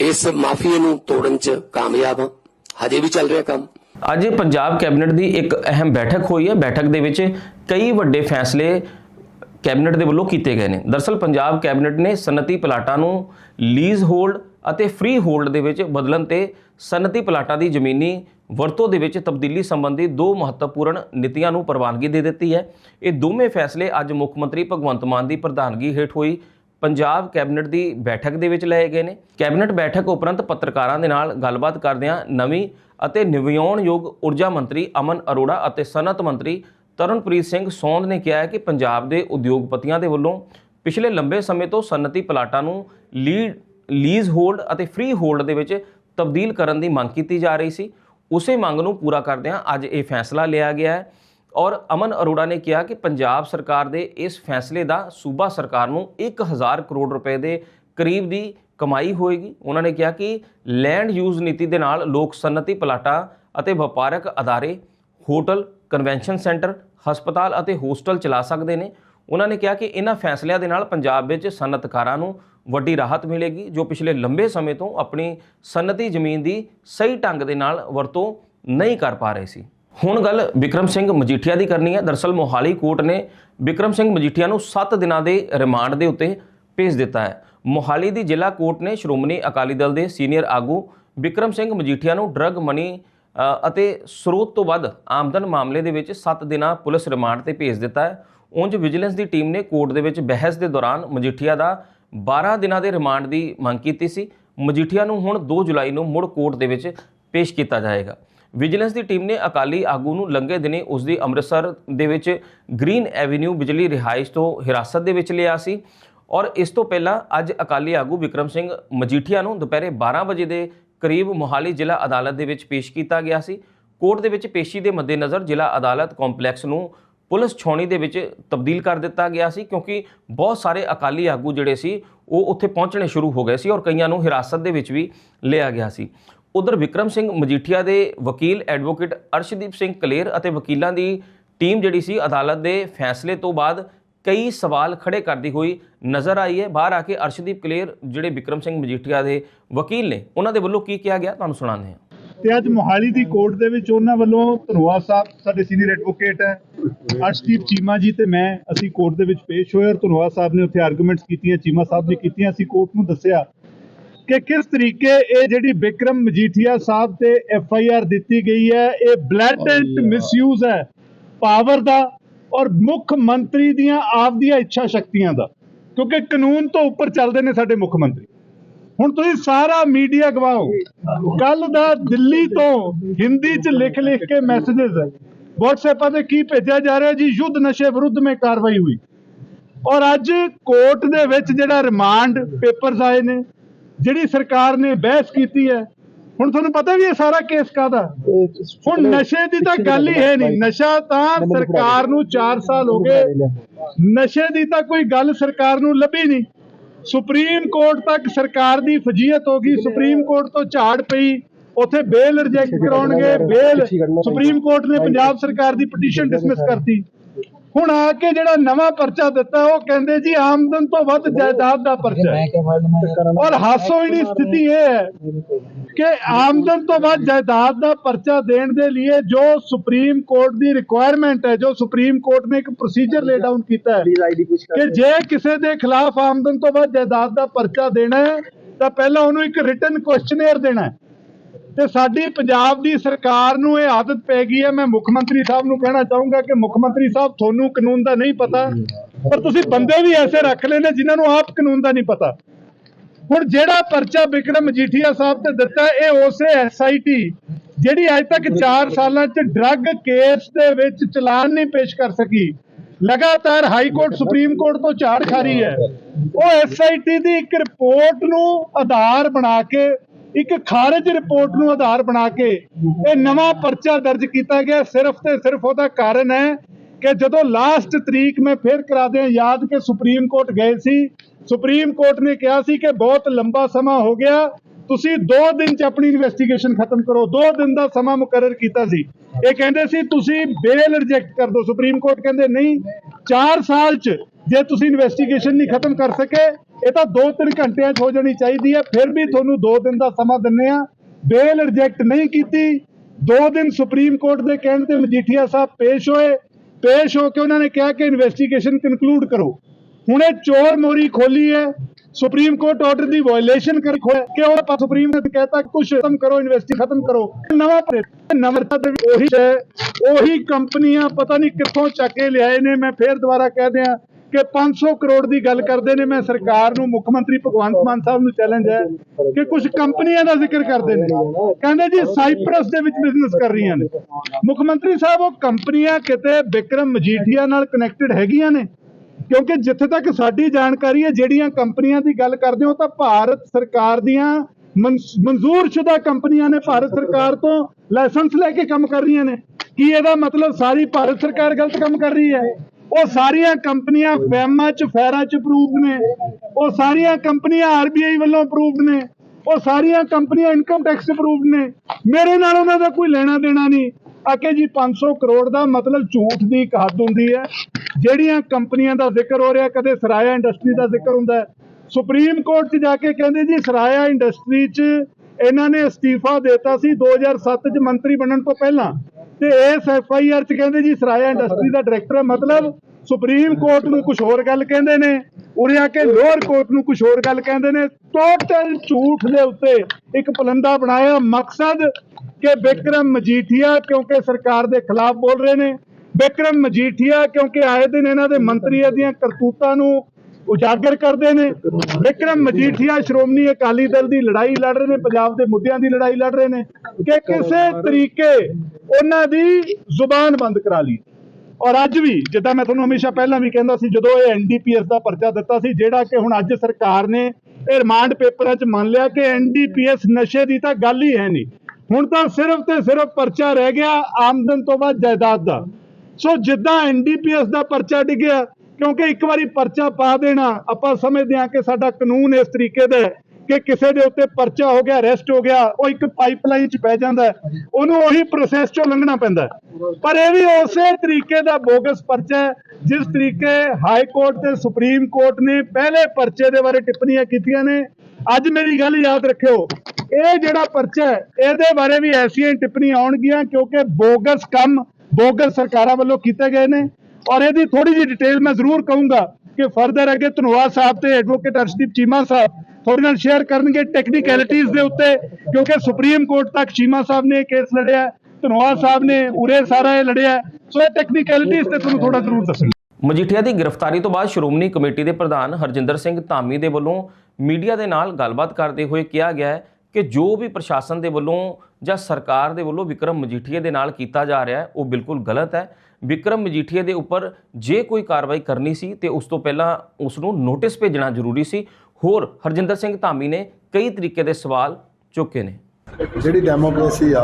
ਇਸ ਮਾਫੀਏ ਨੂੰ ਤੋੜਨ ਚ ਕਾਮਯਾਬ ਹਾਂ। ਹਜੇ ਵੀ ਚੱਲ ਰਿਹਾ ਕੰਮ। ਅੱਜ ਪੰਜਾਬ ਕੈਬਨਿਟ ਦੀ ਇੱਕ ਅਹਿਮ ਬੈਠਕ ਹੋਈ ਹੈ। ਬੈਠਕ ਦੇ ਵਿੱਚ ਕਈ ਵੱਡੇ ਫੈਸਲੇ ਕੈਬਨਿਟ ਦੇ ਵੱਲੋਂ ਕੀਤੇ ਗਏ ਨੇ। ਦਰਸਲ ਪੰਜਾਬ ਕੈਬਨਿਟ ਨੇ ਸਨਅਤੀ ਪਲਾਟਾਂ ਨੂੰ ਲੀਜ਼ ਹੋਲਡ ਅਤੇ ਫ੍ਰੀ ਹੋਲਡ ਦੇ ਵਿੱਚ ਬਦਲਣ ਤੇ ਸਨਅਤੀ ਪਲਾਟਾਂ ਦੀ ਜ਼ਮੀਨੀ ਵਰਤੋਂ ਦੇ ਵਿੱਚ ਤਬਦੀਲੀ ਸੰਬੰਧੀ ਦੋ ਮਹੱਤਵਪੂਰਨ ਨੀਤੀਆਂ ਨੂੰ ਪ੍ਰਵਾਨਗੀ ਦੇ ਦਿੱਤੀ ਹੈ। ਇਹ ਦੋਵੇਂ ਫੈਸਲੇ ਅੱਜ ਮੁੱਖ ਮੰਤਰੀ ਭਗਵੰਤ ਮਾਨ ਦੀ ਪ੍ਰਧਾਨਗੀ ਹੇਠ ਹੋਈ। ਪੰਜਾਬ ਕੈਬਨਿਟ ਦੀ ਬੈਠਕ ਦੇ ਵਿੱਚ ਲਏ ਗਏ ਨੇ। ਕੈਬਨਿਟ ਬੈਠਕ ਉਪਰੰਤ ਪੱਤਰਕਾਰਾਂ ਦੇ ਨਾਲ ਗੱਲਬਾਤ ਕਰਦਿਆਂ ਨਵੀਂ ਅਤੇ ਨਵਿਆਉਣਯੋਗ ਊਰਜਾ ਮੰਤਰੀ ਅਮਨ ਅਰੋੜਾ ਅਤੇ ਸਨਅਤ ਮੰਤਰੀ ਤਰਨਪ੍ਰੀਤ ਸਿੰਘ ਸੌਂਦ ਨੇ ਕਿਹਾ ਹੈ ਕਿ ਪੰਜਾਬ ਦੇ ਉਦਯੋਗਪਤੀਆਂ ਦੇ ਵੱਲੋਂ ਪਿਛਲੇ ਲੰਬੇ ਸਮੇਂ ਤੋਂ ਸਨਅਤੀ ਪਲਾਟਾਂ ਨੂੰ ਲੀਡ, ਲੀਜ਼ ਹੋਲਡ ਅਤੇ ਫ੍ਰੀ ਹੋਲਡ ਦੇ ਵਿੱਚ ਤਬਦੀਲ ਕਰਨ ਦੀ ਮੰਗ ਕੀਤੀ ਜਾ ਰਹੀ ਸੀ। ਉਸੇ ਮੰਗ ਨੂੰ ਪੂਰਾ ਕਰਦਿਆਂ ਅੱਜ ਇਹ ਫੈਸਲਾ ਲਿਆ ਗਿਆ ਹੈ। ਔਰ ਅਮਨ ਅਰੋੜਾ ਨੇ ਕਿਹਾ ਕਿ ਪੰਜਾਬ ਸਰਕਾਰ ਦੇ ਇਸ ਫੈਸਲੇ ਦਾ ਸੂਬਾ ਸਰਕਾਰ ਨੂੰ 1000 ਕਰੋੜ ਰੁਪਏ ਦੇ ਕਰੀਬ ਦੀ ਕਮਾਈ ਹੋਏਗੀ। ਉਹਨਾਂ ਨੇ ਕਿਹਾ ਕਿ ਲੈਂਡ ਯੂਜ਼ ਨੀਤੀ ਦੇ ਨਾਲ ਲੋਕ ਸਨਅਤੀ ਪਲਾਟਾਂ ਅਤੇ ਵਪਾਰਕ ਅਦਾਰੇ, ਹੋਟਲ ਕਨਵੈਨਸ਼ਨ ਸੈਂਟਰ ਹਸਪਤਾਲ ਅਤੇ ਹੋਸਟਲ ਚਲਾ ਸਕਦੇ ਨੇ। ਉਹਨਾਂ ਨੇ ਕਿਹਾ ਕਿ ਇਹਨਾਂ ਫੈਸਲਿਆਂ ਦੇ ਨਾਲ ਪੰਜਾਬ ਵਿੱਚ ਸਨਅਤਕਾਰਾਂ ਨੂੰ ਵੱਡੀ ਰਾਹਤ ਮਿਲੇਗੀ, ਜੋ ਪਿਛਲੇ ਲੰਬੇ ਸਮੇਂ ਤੋਂ ਆਪਣੀ ਸਨਅਤੀ ਜ਼ਮੀਨ ਦੀ ਸਹੀ ਢੰਗ ਦੇ ਨਾਲ ਵਰਤੋਂ ਨਹੀਂ ਕਰ ਪਾ ਰਹੇ ਸੀ। ਹੁਣ ਗੱਲ ਵਿਕਰਮ ਸਿੰਘ ਮਜੀਠੀਆ ਦੀ ਕਰਨੀ ਹੈ। ਦਰਸਲ ਮੋਹਾਲੀ ਕੋਰਟ ਨੇ ਵਿਕਰਮ ਸਿੰਘ ਮਜੀਠੀਆ ਨੂੰ 7 ਦਿਨਾਂ ਦੇ ਰਿਮਾਂਡ ਦੇ ਉੱਤੇ ਭੇਜ ਦਿੱਤਾ ਹੈ। ਮੋਹਾਲੀ ਦੀ ਜ਼ਿਲ੍ਹਾ ਕੋਰਟ ਨੇ ਸ਼੍ਰੋਮਣੀ ਅਕਾਲੀ ਦਲ ਦੇ ਸੀਨੀਅਰ ਆਗੂ ਵਿਕਰਮ ਸਿੰਘ ਮਜੀਠੀਆ ਨੂੰ ਡਰੱਗ ਮਨੀ ਅਤੇ ਸਰੋਤ ਤੋਂ ਵੱਧ ਆਮਦਨ ਮਾਮਲੇ ਦੇ ਵਿੱਚ 7 ਦਿਨਾਂ ਪੁਲਿਸ ਰਿਮਾਂਡ ਤੇ ਭੇਜ ਦਿੱਤਾ ਹੈ। ਉਂਝ ਵਿਜੀਲੈਂਸ ਦੀ ਟੀਮ ਨੇ ਕੋਰਟ ਦੇ ਵਿੱਚ ਬਹਿਸ ਦੇ ਦੌਰਾਨ ਮਜੀਠੀਆ ਦਾ 12 ਦਿਨਾਂ ਦੇ ਰਿਮਾਂਡ ਦੀ ਮੰਗ ਕੀਤੀ ਸੀ। ਮਜੀਠੀਆ ਨੂੰ ਹੁਣ 2 ਜੁਲਾਈ ਨੂੰ ਮੁੜ ਕੋਰਟ ਦੇ ਵਿੱਚ ਪੇਸ਼ ਕੀਤਾ ਜਾਏਗਾ। ਵਿਜੀਲੈਂਸ ਦੀ ਟੀਮ ਨੇ ਅਕਾਲੀ ਆਗੂ ਨੂੰ ਲੰਘੇ ਦਿਨੇ ਉਸ ਦੀ ਅੰਮ੍ਰਿਤਸਰ ਦੇ ਵਿੱਚ ਗ੍ਰੀਨ ਐਵਨਿਊ ਬਿਜਲੀ ਰਿਹਾਇਸ਼ ਤੋਂ ਹਿਰਾਸਤ ਦੇ ਵਿੱਚ ਲਿਆ ਸੀ। ਔਰ ਇਸ ਤੋਂ ਪਹਿਲਾਂ ਅੱਜ ਅਕਾਲੀ ਆਗੂ ਵਿਕਰਮ ਸਿੰਘ ਮਜੀਠੀਆ ਨੂੰ ਦੁਪਹਿਰੇ 12 ਵਜੇ ਦੇ ਕਰੀਬ ਮੋਹਾਲੀ ਜ਼ਿਲ੍ਹਾ ਅਦਾਲਤ ਦੇ ਵਿੱਚ ਪੇਸ਼ ਕੀਤਾ ਗਿਆ ਸੀ। ਕੋਰਟ ਦੇ ਵਿੱਚ ਪੇਸ਼ੀ ਦੇ ਮੱਦੇਨਜ਼ਰ ਜ਼ਿਲ੍ਹਾ ਅਦਾਲਤ ਕੰਪਲੈਕਸ ਨੂੰ ਪੁਲਿਸ ਛਾਉਣੀ ਦੇ ਵਿੱਚ ਤਬਦੀਲ ਕਰ ਦਿੱਤਾ ਗਿਆ ਸੀ ਕਿਉਂਕਿ ਬਹੁਤ ਸਾਰੇ ਅਕਾਲੀ ਆਗੂ ਜਿਹੜੇ ਸੀ, ਉਹ ਉੱਥੇ ਪਹੁੰਚਣੇ ਸ਼ੁਰੂ ਹੋ ਗਏ ਸੀ ਔਰ ਕਈਆਂ ਨੂੰ ਹਿਰਾਸਤ ਦੇ ਵਿੱਚ ਵੀ ਲਿਆ ਗਿਆ ਸੀ। ਉਧਰ ਵਿਕਰਮ ਸਿੰਘ ਮਜੀਠੀਆ ਦੇ ਵਕੀਲ ਐਡਵੋਕੇਟ ਅਰਸ਼ਦੀਪ ਸਿੰਘ ਕਲੇਰ ਅਤੇ ਵਕੀਲਾਂ ਦੀ ਟੀਮ ਜਿਹੜੀ ਸੀ ਅਦਾਲਤ ਦੇ ਫੈਸਲੇ ਤੋਂ ਬਾਅਦ ਕਈ ਸਵਾਲ ਖੜੇ ਕਰਦੀ ਹੋਈ ਨਜ਼ਰ ਆਈ ਹੈ। ਬਾਹਰ ਆ ਕੇ ਅਰਸ਼ਦੀਪ ਕਲੇਰ ਜਿਹੜੇ ਵਿਕਰਮ ਸਿੰਘ ਮਜੀਠੀਆ ਦੇ ਵਕੀਲ ਨੇ, ਉਹਨਾਂ ਦੇ ਵੱਲੋਂ ਕੀ ਕਿਹਾ ਗਿਆ? ਤੁਹਾਨੂੰ ਸੁਣਾਉਂਦੇ ਹਾਂ। ਤੇ ਅੱਜ ਮੋਹਾਲੀ ਦੀ ਕੋਰਟ ਦੇ ਵਿੱਚ ਉਹਨਾਂ ਵੱਲੋਂ ਧਨੋਆ ਸਾਹਿਬ, ਸਾਡੇ ਸੀਨੀਅਰ ਐਡਵੋਕੇਟ ਹੈ, ਅਰਸ਼ਦੀਪ ਚੀਮਾ ਜੀ ਤੇ ਮੈਂ ਅਸੀਂ ਕੋਰਟ ਦੇ ਵਿੱਚ ਪੇਸ਼ ਹੋਏ ਔਰ ਧਨੋਆ ਸਾਹਿਬ ਨੇ ਉੱਥੇ ਆਰਗੂਮੈਂਟਸ ਕੀਤੀਆਂ, ਚੀਮਾ ਸਾਹਿਬ ਨੇ ਕੀਤੀਆਂ, ਅਸੀਂ ਕੋਰਟ ਨੂੰ ਦੱਸਿਆ ਕਿ ਕਿਸ ਤਰੀਕੇ ਇਹ ਜਿਹੜੀ ਵਿਕਰਮ ਮਜੀਠੀਆ ਸਾਹਿਬ ਤੇ ਐਫ ਆਈ ਆਰ ਦਿੱਤੀ ਗਈ ਹੈ ਇਹ ਬਲੈਟੈਂਟ ਮਿਸਯੂਜ਼ ਹੈ ਪਾਵਰ ਦਾ ਔਰ ਮੁੱਖ ਮੰਤਰੀ ਦੀਆਂ ਆਪ ਦੀਆਂ ਇੱਛਾ ਸ਼ਕਤੀਆਂ ਦਾ। ਕਿਉਂਕਿ ਕਾਨੂੰਨ ਤੋਂ ਉੱਪਰ ਚੱਲਦੇ ਨੇ ਸਾਡੇ ਮੁੱਖ ਮੰਤਰੀ। ਹੁਣ ਤੁਸੀਂ ਸਾਰਾ ਮੀਡੀਆ ਗਵਾਓ। ਕੱਲ ਦਾ ਦਿੱਲੀ ਤੋਂ ਹਿੰਦੀ ਚ ਲਿਖ ਲਿਖ ਕੇ ਮੈਸੇजेस WhatsApp ਤੇ ਕੀ ਭੇਜਿਆ ਜਾ ਰਿਹਾ ਜੀ? ਯੁੱਧ ਨਸ਼ੇ ਵਿਰੁੱਧ ਮੇ ਕਾਰਵਾਈ ਹੋਈ। ਔਰ ਅੱਜ ਕੋਰਟ ਦੇ ਵਿੱਚ ਜਿਹੜਾ ਰਿਮਾਂਡ ਪੇਪਰਸ ਆਏ ਨੇ ਜਿਹੜੀ ਸਰਕਾਰ ਨੇ ਬਹਿਸ ਕੀਤੀ ਹੈ ਹੁਣ ਤੁਹਾਨੂੰ ਪਤਾ ਵੀ ਇਹ ਸਾਰਾ ਕੇਸ ਕਾਦਾ ਹੁਣ ਨਸ਼ੇ ਦੀ ਤਾਂ ਗੱਲ ਹੀ ਹੈ ਨਹੀਂ। ਨਸ਼ਾ ਤਾਂ ਸਰਕਾਰ ਨੂੰ 4 ਸਾਲ ਹੋ ਗਏ। ਨਸ਼ੇ ਦੀ ਤਾਂ ਕੋਈ ਗੱਲ ਸਰਕਾਰ ਨੂੰ ਲੱਭੀ ਨਹੀਂ। ਸੁਪਰੀਮ ਕੋਰਟ ਤੱਕ ਸਰਕਾਰ ਦੀ ਫਜੀਅਤ ਹੋ ਗਈ। ਸੁਪਰੀਮ ਕੋਰਟ ਤੋਂ ਝਾੜ ਪਈ। ਉੱਥੇ ਬੇਲ ਰਿਜੈਕਟ ਕਰਾਉਣਗੇ। ਬੇਲ ਸੁਪਰੀਮ ਕੋਰਟ ਨੇ ਪੰਜਾਬ ਸਰਕਾਰ ਦੀ ਪਟੀਸ਼ਨ ਡਿਸਮਿਸ ਕਰਤੀ। ਹੁਣ ਆ ਕੇ ਜਿਹੜਾ ਨਵਾਂ ਪਰਚਾ ਦਿੱਤਾ ਉਹ ਕਹਿੰਦੇ ਜੀ ਆਮਦਨ ਤੋਂ ਵੱਧ ਜਾਇਦਾਦ ਦਾ ਪਰਚਾ ਹੈ। ਔਰ ਹਾਸੋਹੀਣੀ ਸਥਿਤੀ ਇਹ ਹੈ ਕਿ ਆਮਦਨ ਤੋਂ ਵੱਧ ਜਾਇਦਾਦ ਦਾ ਪਰਚਾ ਦੇਣ ਦੇ ਲਈ ਜੋ ਸੁਪਰੀਮ ਕੋਰਟ ਦੀ ਰਿਕੁਆਇਰਮੈਂਟ ਹੈ ਜੋ ਸੁਪਰੀਮ ਕੋਰਟ ਨੇ ਇੱਕ ਪ੍ਰੋਸੀਜਰ ਲੇ ਡਾਊਨ ਕੀਤਾ ਹੈ ਕਿ ਜੇ ਕਿਸੇ ਦੇ ਖਿਲਾਫ ਆਮਦਨ ਤੋਂ ਵੱਧ ਜਾਇਦਾਦ ਦਾ ਪਰਚਾ ਦੇਣਾ ਹੈ ਤਾਂ ਪਹਿਲਾਂ ਉਹਨੂੰ ਇੱਕ ਰਿਟਨ ਕੁਐਸਚਨੇਅਰ ਦੇਣਾ ਹੈ। ਤੇ ਸਾਡੀ ਪੰਜਾਬ ਦੀ ਸਰਕਾਰ ਨੂੰ ਇਹ ਆਦਤ ਪੈ ਗਈ ਹੈ। ਮੈਂ ਮੁੱਖ ਮੰਤਰੀ ਸਾਹਿਬ ਨੂੰ ਕਹਿਣਾ ਚਾਹੂੰਗਾ ਕਿ ਮੁੱਖ ਮੰਤਰੀ ਸਾਹਿਬ, ਤੁਹਾਨੂੰ ਕਾਨੂੰਨ ਦਾ ਨਹੀਂ ਪਤਾ, ਪਰ ਤੁਸੀਂ ਬੰਦੇ ਵੀ ਐਸੇ ਰੱਖ ਲਏ ਨੇ ਜਿਨ੍ਹਾਂ ਨੂੰ ਆਪ ਕਾਨੂੰਨ ਦਾ ਨਹੀਂ ਪਤਾ। ਹੁਣ ਜਿਹੜਾ ਪਰਚਾ ਵਿਕਰਮ ਮਜੀਠੀਆ ਸਾਹਿਬ ਤੇ ਦਿੱਤਾ, ਇਹ ਉਸੇ ਐਸਆਈਟੀ ਜਿਹੜੀ ਅੱਜ ਤੱਕ 4 ਸਾਲਾਂ 'ਚ ਡਰੱਗ ਕੇਸ ਦੇ ਵਿੱਚ ਚਲਾਨ ਨਹੀਂ ਪੇਸ਼ ਕਰ ਸਕੀ। ਲਗਾਤਾਰ ਹਾਈ ਕੋਰਟ ਸੁਪਰੀਮ ਕੋਰਟ ਤੋਂ ਝਾੜ ਖਾ ਰਹੀ ਹੈ। ਉਹ ਐਸਆਈਟੀ ਦੀ ਇੱਕ ਰਿਪੋਰਟ ਨੂੰ ਆਧਾਰ ਬਣਾ ਕੇ ਇੱਕ ਖਾਰਜ ਰਿਪੋਰਟ ਨੂੰ ਆਧਾਰ ਬਣਾ ਕੇ ਇਹ ਨਵਾਂ ਪਰਚਾ ਦਰਜ ਕੀਤਾ ਗਿਆ। ਸਿਰਫ ਤੇ ਸਿਰਫ ਉਹਦਾ ਕਾਰਨ ਹੈ ਕਿ ਜਦੋਂ ਲਾਸਟ ਤਰੀਕ ਮੈਂ ਫੇਰ ਕਰਾ ਦਿਆਂ, ਯਾਦ ਕਿ ਸੁਪਰੀਮ ਕੋਰਟ ਗਏ ਸੀ। ਸੁਪਰੀਮ ਕੋਰਟ ਨੇ ਕਿਹਾ ਸੀ ਕਿ ਬਹੁਤ ਲੰਬਾ ਸਮਾਂ ਹੋ ਗਿਆ। ਤੁਸੀਂ 2 ਦਿਨ ਚ ਆਪਣੀ ਇਨਵੈਸਟੀਗੇਸ਼ਨ ਖਤਮ ਕਰੋ। 2 ਦਿਨ ਦਾ ਸਮਾਂ ਮੁਕਰਰ ਕੀਤਾ ਸੀ। ਇਹ ਕਹਿੰਦੇ ਸੀ, ਤੁਸੀਂ ਬੇਲ ਰਿਜੈਕਟ ਕਰ ਦਿਓ ਸੁਪਰੀਮ ਕੋਰਟ ਕਹਿੰਦੇ, ਨਹੀਂ 4 ਸਾਲ ਚ ਜੇ ਤੁਸੀਂ ਇਨਵੈਸਟੀਗੇਸ਼ਨ ਨਹੀਂ ਖਤਮ ਕਰ ਸਕੇ ਇਹ ਤਾਂ 2-3 ਘੰਟਿਆਂ ਚ ਹੋ ਜਾਣੀ ਚਾਹੀਦੀ ਹੈ, ਫਿਰ ਵੀ ਤੁਹਾਨੂੰ 2 ਦਿਨ ਦਾ ਸਮਾਂ ਦਿੰਨੇ ਆ ਬੇਲ ਰਿਜੈਕਟ ਨਹੀਂ ਕੀਤੀ 2 ਦਿਨ ਸੁਪਰੀਮ ਕੋਰਟ ਦੇ ਕਹਿਣ ਤੇ ਮਜੀਠੀਆ ਸਾਹਿਬ ਪੇਸ਼ ਹੋਏ। ਪੇਸ਼ ਹੋ ਕੇ ਉਹਨਾਂ ਨੇ ਕਿਹਾ ਕਿ ਇਨਵੈਸਟੀਗੇਸ਼ਨ ਕਨਕਲੂਡ ਕਰੋ। ਹੁਣ ਇਹ ਚੋਰ ਮੋਰੀ ਖੋਲੀ ਹੈ, ਸੁਪਰੀਮ ਕੋਰਟ ਆਰਡਰ ਦੀ ਵਾਇਲੇਸ਼ਨ ਕਰ ਖੋਇਆ ਕਿ ਉਹ ਪਾ ਸੁਪਰੀਮ ਨੇ ਕਹਿਤਾ ਕੁਝ ਖਤਮ ਕਰੋ ਇਨਵੈਸਟੀ ਖਤਮ ਕਰੋ। ਨਵਾਂ ਨਵਰਤਾ ਦੇ ਉਹੀ ਹੈ, ਉਹੀ ਕੰਪਨੀਆਂ ਪਤਾ ਨਹੀਂ ਕਿੱਥੋਂ ਚੱਕ ਕੇ ਲਿਆਏ ਨੇ, ਮੈਂ ਫੇਰ ਦੁਬਾਰਾ ਕਹਿ ਦਿਆਂ ਕਿ 500 ਕਰੋੜ ਦੀ ਗੱਲ ਕਰਦੇ ਨੇ, ਮੈਂ ਸਰਕਾਰ ਨੂੰ, ਮੁੱਖ ਮੰਤਰੀ ਭਗਵੰਤ ਮਾਨ ਸਾਹਿਬ ਨੂੰ ਚੈਲੰਜ ਹੈ ਕਿ ਕੁਝ ਕੰਪਨੀਆਂ ਦਾ ਜ਼ਿਕਰ ਕਰਦੇ ਨੇ। ਕਹਿੰਦੇ ਜੀ ਸਾਈਪ੍ਰਸ ਦੇ ਵਿੱਚ ਬਿਜ਼ਨਸ ਕਰ ਰਹੀਆਂ ਨੇ। ਮੁੱਖ ਮੰਤਰੀ ਸਾਹਿਬ, ਉਹ ਕੰਪਨੀਆਂ ਕਿਤੇ ਵਿਕਰਮ ਮਜੀਠੀਆ ਨਾਲ ਕਨੈਕਟਡ ਹੈਗੀਆਂ ਨੇ। ਕਿਉਂਕਿ ਜਿੱਥੇ ਤੱਕ ਸਾਡੀ ਜਾਣਕਾਰੀ ਹੈ, ਜਿਹੜੀਆਂ ਕੰਪਨੀਆਂ ਦੀ ਗੱਲ ਕਰਦੇ ਹੋ ਤਾਂ ਭਾਰਤ ਸਰਕਾਰ ਦੀਆਂ ਮਨਸ- ਮਨਜ਼ੂਰਸ਼ੁਦਾ ਕੰਪਨੀਆਂ ਨੇ। ਭਾਰਤ ਸਰਕਾਰ ਤੋਂ ਲਾਇਸੈਂਸ ਲੈ ਕੇ ਕੰਮ ਕਰ ਰਹੀਆਂ ਨੇ। ਕੀ ਇਹਦਾ ਮਤਲਬ ਸਾਰੀ ਭਾਰਤ ਸਰਕਾਰ ਗਲਤ ਕੰਮ ਕਰ ਰਹੀ ਹੈ? ਉਹ ਸਾਰੀਆਂ ਕੰਪਨੀਆਂ ਫੈਮਾ ਚ, ਫੈਰਾ ਚ ਅਪਰੂਵਡ ਨੇ। ਉਹ ਸਾਰੀਆਂ ਕੰਪਨੀਆਂ ਆਰਬੀਆਈ ਵੱਲੋਂ ਅਪਰੂਵਡ ਨੇ। ਉਹ ਸਾਰੀਆਂ ਕੰਪਨੀਆਂ ਇਨਕਮ ਟੈਕਸ ਅਪਰੂਵਡ ਨੇ। ਮੇਰੇ ਨਾਲ ਉਹਨਾਂ ਦਾ ਕੋਈ ਲੈਣਾ ਦੇਣਾ ਨਹੀਂ। ਆਕੇ ਜੀ 500 ਕਰੋੜ ਦਾ ਮਤਲਬ ਝੂਠ ਦੀ ਇੱਕ ਹੱਦ ਹੁੰਦੀ ਹੈ। ਜਿਹੜੀਆਂ ਕੰਪਨੀਆਂ ਦਾ ਜ਼ਿਕਰ ਹੋ ਰਿਹਾ, ਕਦੇ ਸਰਾਇਆ ਇੰਡਸਟਰੀ ਦਾ ਜ਼ਿਕਰ ਹੁੰਦਾ ਹੈ। ਸੁਪਰੀਮ ਕੋਰਟ 'ਚ ਜਾ ਕੇ ਕਹਿੰਦੇ ਜੀ, ਸਰਾਇਆ ਇੰਡਸਟਰੀ 'ਚ ਇਹਨਾਂ ਨੇ ਅਸਤੀਫਾ ਦਿੱਤਾ ਸੀ 2007 'ਚ ਮੰਤਰੀ ਬਣਨ ਤੋਂ ਪਹਿਲਾਂ। ਤੇ ਇਸ ਐਫ ਆਈ ਆਰ 'ਚ ਕਹਿੰਦੇ ਜੀ, ਸਰਾਇਆ ਇੰਡਸਟਰੀ ਦਾ ਡਾਇਰੈਕਟਰ ਹੈ। ਮਤਲਬ ਸੁਪਰੀਮ ਕੋਰਟ ਨੂੰ ਕੁਝ ਹੋਰ ਗੱਲ ਕਹਿੰਦੇ ਨੇ। ਉਰੇ ਆ ਕੇ ਲੋਅਰ ਕੋਰਟ ਨੂੰ ਕੁਝ ਹੋਰ ਗੱਲ ਕਹਿੰਦੇ ਨੇ। ਟੋਟਲ ਝੂਠ ਦੇ ਉੱਤੇ ਇੱਕ ਪਲੰਦਾ ਬਣਾਇਆ ਮਕਸਦ ਕਿ ਬਿਕਰਮ ਮਜੀਠੀਆ ਕਿਉਂਕਿ ਸਰਕਾਰ ਦੇ ਖਿਲਾਫ ਬੋਲ ਰਹੇ ਨੇ, ਬਿਕਰਮ ਮਜੀਠੀਆ ਕਿਉਂਕਿ ਆਏ ਦਿਨ ਇਹਨਾਂ ਦੇ ਮੰਤਰੀਆਂ ਦੀਆਂ ਕਰਤੂਤਾਂ ਨੂੰ ਉਜਾਗਰ ਕਰਦੇ ਨੇ। ਵਿਕਰਮ ਮਜੀਠੀਆ ਸ਼੍ਰੋਮਣੀ ਅਕਾਲੀ ਦਲ ਦੀ ਲੜਾਈ ਲੜ ਰਹੇ ਨੇ, ਪੰਜਾਬ ਦੇ ਮੁੱਦਿਆਂ ਦੀ ਲੜਾਈ ਲੜ ਰਹੇ ਨੇ। ਕਿ ਕਿਸੇ ਤਰੀਕੇ ਉਹਨਾਂ ਦੀ ਜ਼ੁਬਾਨ ਬੰਦ ਕਰਾ ਲਈ। ਔਰ ਅੱਜ ਵੀ, ਜਿੱਦਾਂ ਮੈਂ ਤੁਹਾਨੂੰ ਹਮੇਸ਼ਾ ਪਹਿਲਾਂ ਵੀ ਕਹਿੰਦਾ ਸੀ, ਜਦੋਂ ਇਹ ਐਨਡੀਪੀਐਸ ਦਾ ਪਰਚਾ ਦਿੱਤਾ ਸੀ, ਜਿਹੜਾ ਕਿ ਹੁਣ ਅੱਜ ਸਰਕਾਰ ਨੇ ਇਹ ਰਿਮਾਂਡ ਪੇਪਰਾਂ 'ਚ ਮੰਨ ਲਿਆ ਕਿ ਐਨਡੀਪੀਐਸ ਨਸ਼ੇ ਦੀ ਤਾਂ ਗੱਲ ਹੀ ਹੈ ਨਹੀਂ। ਹੁਣ ਤਾਂ ਸਿਰਫ ਤੇ ਸਿਰਫ ਪਰਚਾ ਰਹਿ ਗਿਆ ਆਮਦਨ ਤੋਂ ਬਾਅਦ ਜਾਇਦਾਦ ਦਾ। ਸੋ ਜਿੱਦਾਂ ਐਨਡੀਪੀਐਸ ਦਾ ਪਰਚਾ ਡਿੱਗਿਆ, ਕਿਉਂਕਿ ਇੱਕ ਵਾਰੀ ਪਰਚਾ ਪਾ ਦੇਣਾ, ਆਪਾਂ ਸਮਝਦੇ ਹਾਂ ਕਿ ਸਾਡਾ ਕਾਨੂੰਨ ਇਸ ਤਰੀਕੇ ਦਾ ਹੈ ਕਿ ਕਿਸੇ ਦੇ ਉੱਤੇ ਪਰਚਾ ਹੋ ਗਿਆ ਅਰੈਸਟ ਹੋ ਗਿਆ, ਉਹ ਇੱਕ ਪਾਈਪਲਾਈਨ 'ਚ ਪੈ ਜਾਂਦਾ ਉਹਨੂੰ ਉਹੀ ਪ੍ਰੋਸੈਸ 'ਚੋਂ ਲੰਘਣਾ ਪੈਂਦਾ ਪਰ ਇਹ ਵੀ ਉਸੇ ਤਰੀਕੇ ਦਾ ਬੋਗਸ ਪਰਚਾ ਜਿਸ ਤਰੀਕੇ ਹਾਈ ਕੋਰਟ ਤੇ ਸੁਪਰੀਮ ਕੋਰਟ ਨੇ ਪਹਿਲੇ ਪਰਚੇ ਦੇ ਬਾਰੇ ਟਿੱਪਣੀਆਂ ਕੀਤੀਆਂ ਨੇ। ਅੱਜ ਮੇਰੀ ਗੱਲ ਯਾਦ ਰੱਖਿਓ, ਇਹ ਜਿਹੜਾ ਪਰਚਾ ਇਹਦੇ ਬਾਰੇ ਵੀ ਐਸੀਆਂ ਹੀ ਟਿੱਪਣੀਆਂ ਆਉਣਗੀਆਂ, ਕਿਉਂਕਿ ਬੋਗਸ ਕੰਮ ਬੋਗਸ ਸਰਕਾਰਾਂ ਵੱਲੋਂ ਕੀਤੇ ਗਏ ਨੇ। ਔਰ ਇਹਦੀ ਥੋੜੀ ਜਿਹੀ ਡਿਟੇਲ ਮੈਂ ਜ਼ਰੂਰ ਕਹੂੰਗਾ ਕਿ ਫਰਦਰ ਅੱਗੇ ਧਨੋਆ ਸਾਹਿਬ ਤੇ ਐਡਵੋਕੇਟ ਅਰਸ਼ਦੀਪ ਚੀਮਾ ਸਾਹਿਬ ਤੁਹਾਡੇ ਨਾਲ ਸ਼ੇਅਰ ਕਰਨਗੇ ਟੈਕਨੀਕੈਲਿਟੀਜ਼ ਦੇ ਉੱਤੇ, ਕਿਉਂਕਿ ਸੁਪਰੀਮ ਕੋਰਟ ਤੱਕ ਚੀਮਾ ਸਾਹਿਬ ਨੇ ਕੇਸ ਲੜਿਆ ਧਨਵਾ ਸਾਹਿਬ ਨੇ, ਉਰੇ ਸਾਰਾ ਇਹ ਲੜਿਆ। ਸੋ ਇਹ ਟੈਕਨੀਕੈਲਿਟੀਜ਼ ਤੇ ਤੁਹਾਨੂੰ ਥੋੜਾ ਜ਼ਰੂਰ ਦੱਸਣਾ ਮਜੀਠੀਆ ਦੀ ਗ੍ਰਿਫਤਾਰੀ ਤੋਂ ਬਾਅਦ ਸ਼੍ਰੋਮਣੀ ਕਮੇਟੀ ਦੇ ਪ੍ਰਧਾਨ ਹਰਜਿੰਦਰ ਸਿੰਘ ਧਾਮੀ ਦੇ ਵੱਲੋਂ ਮੀਡੀਆ ਦੇ ਨਾਲ ਗੱਲਬਾਤ ਕਰਦੇ ਹੋਏ ਕਿਹਾ ਗਿਆ ਹੈ ਕਿ ਜੋ ਵੀ ਪ੍ਰਸ਼ਾਸਨ ਦੇ ਵੱਲੋਂ ਜਾਂ ਸਰਕਾਰ ਦੇ ਵੱਲੋਂ ਵਿਕਰਮ ਮਜੀਠੀਆ ਦੇ ਨਾਲ ਕੀਤਾ ਜਾ ਰਿਹਾ ਹੈ, ਉਹ ਬਿਲਕੁਲ ਗਲਤ ਹੈ। ਵਿਕਰਮ ਮਜੀਠੀਆ ਦੇ ਉੱਪਰ ਜੇ ਕੋਈ ਕਾਰਵਾਈ ਕਰਨੀ ਸੀ ਤੇ ਉਸ ਤੋਂ ਪਹਿਲਾਂ ਉਸ ਨੂੰ ਨੋਟਿਸ ਭੇਜਣਾ ਜ਼ਰੂਰੀ ਸੀ ਹੋਰ ਹਰਜਿੰਦਰ ਸਿੰਘ ਧਾਮੀ ਨੇ ਕਈ ਤਰੀਕੇ ਦੇ ਸਵਾਲ ਚੁੱਕੇ ਨੇ। ਜਿਹੜੀ ਡੈਮੋਕ੍ਰੇਸੀ ਆ,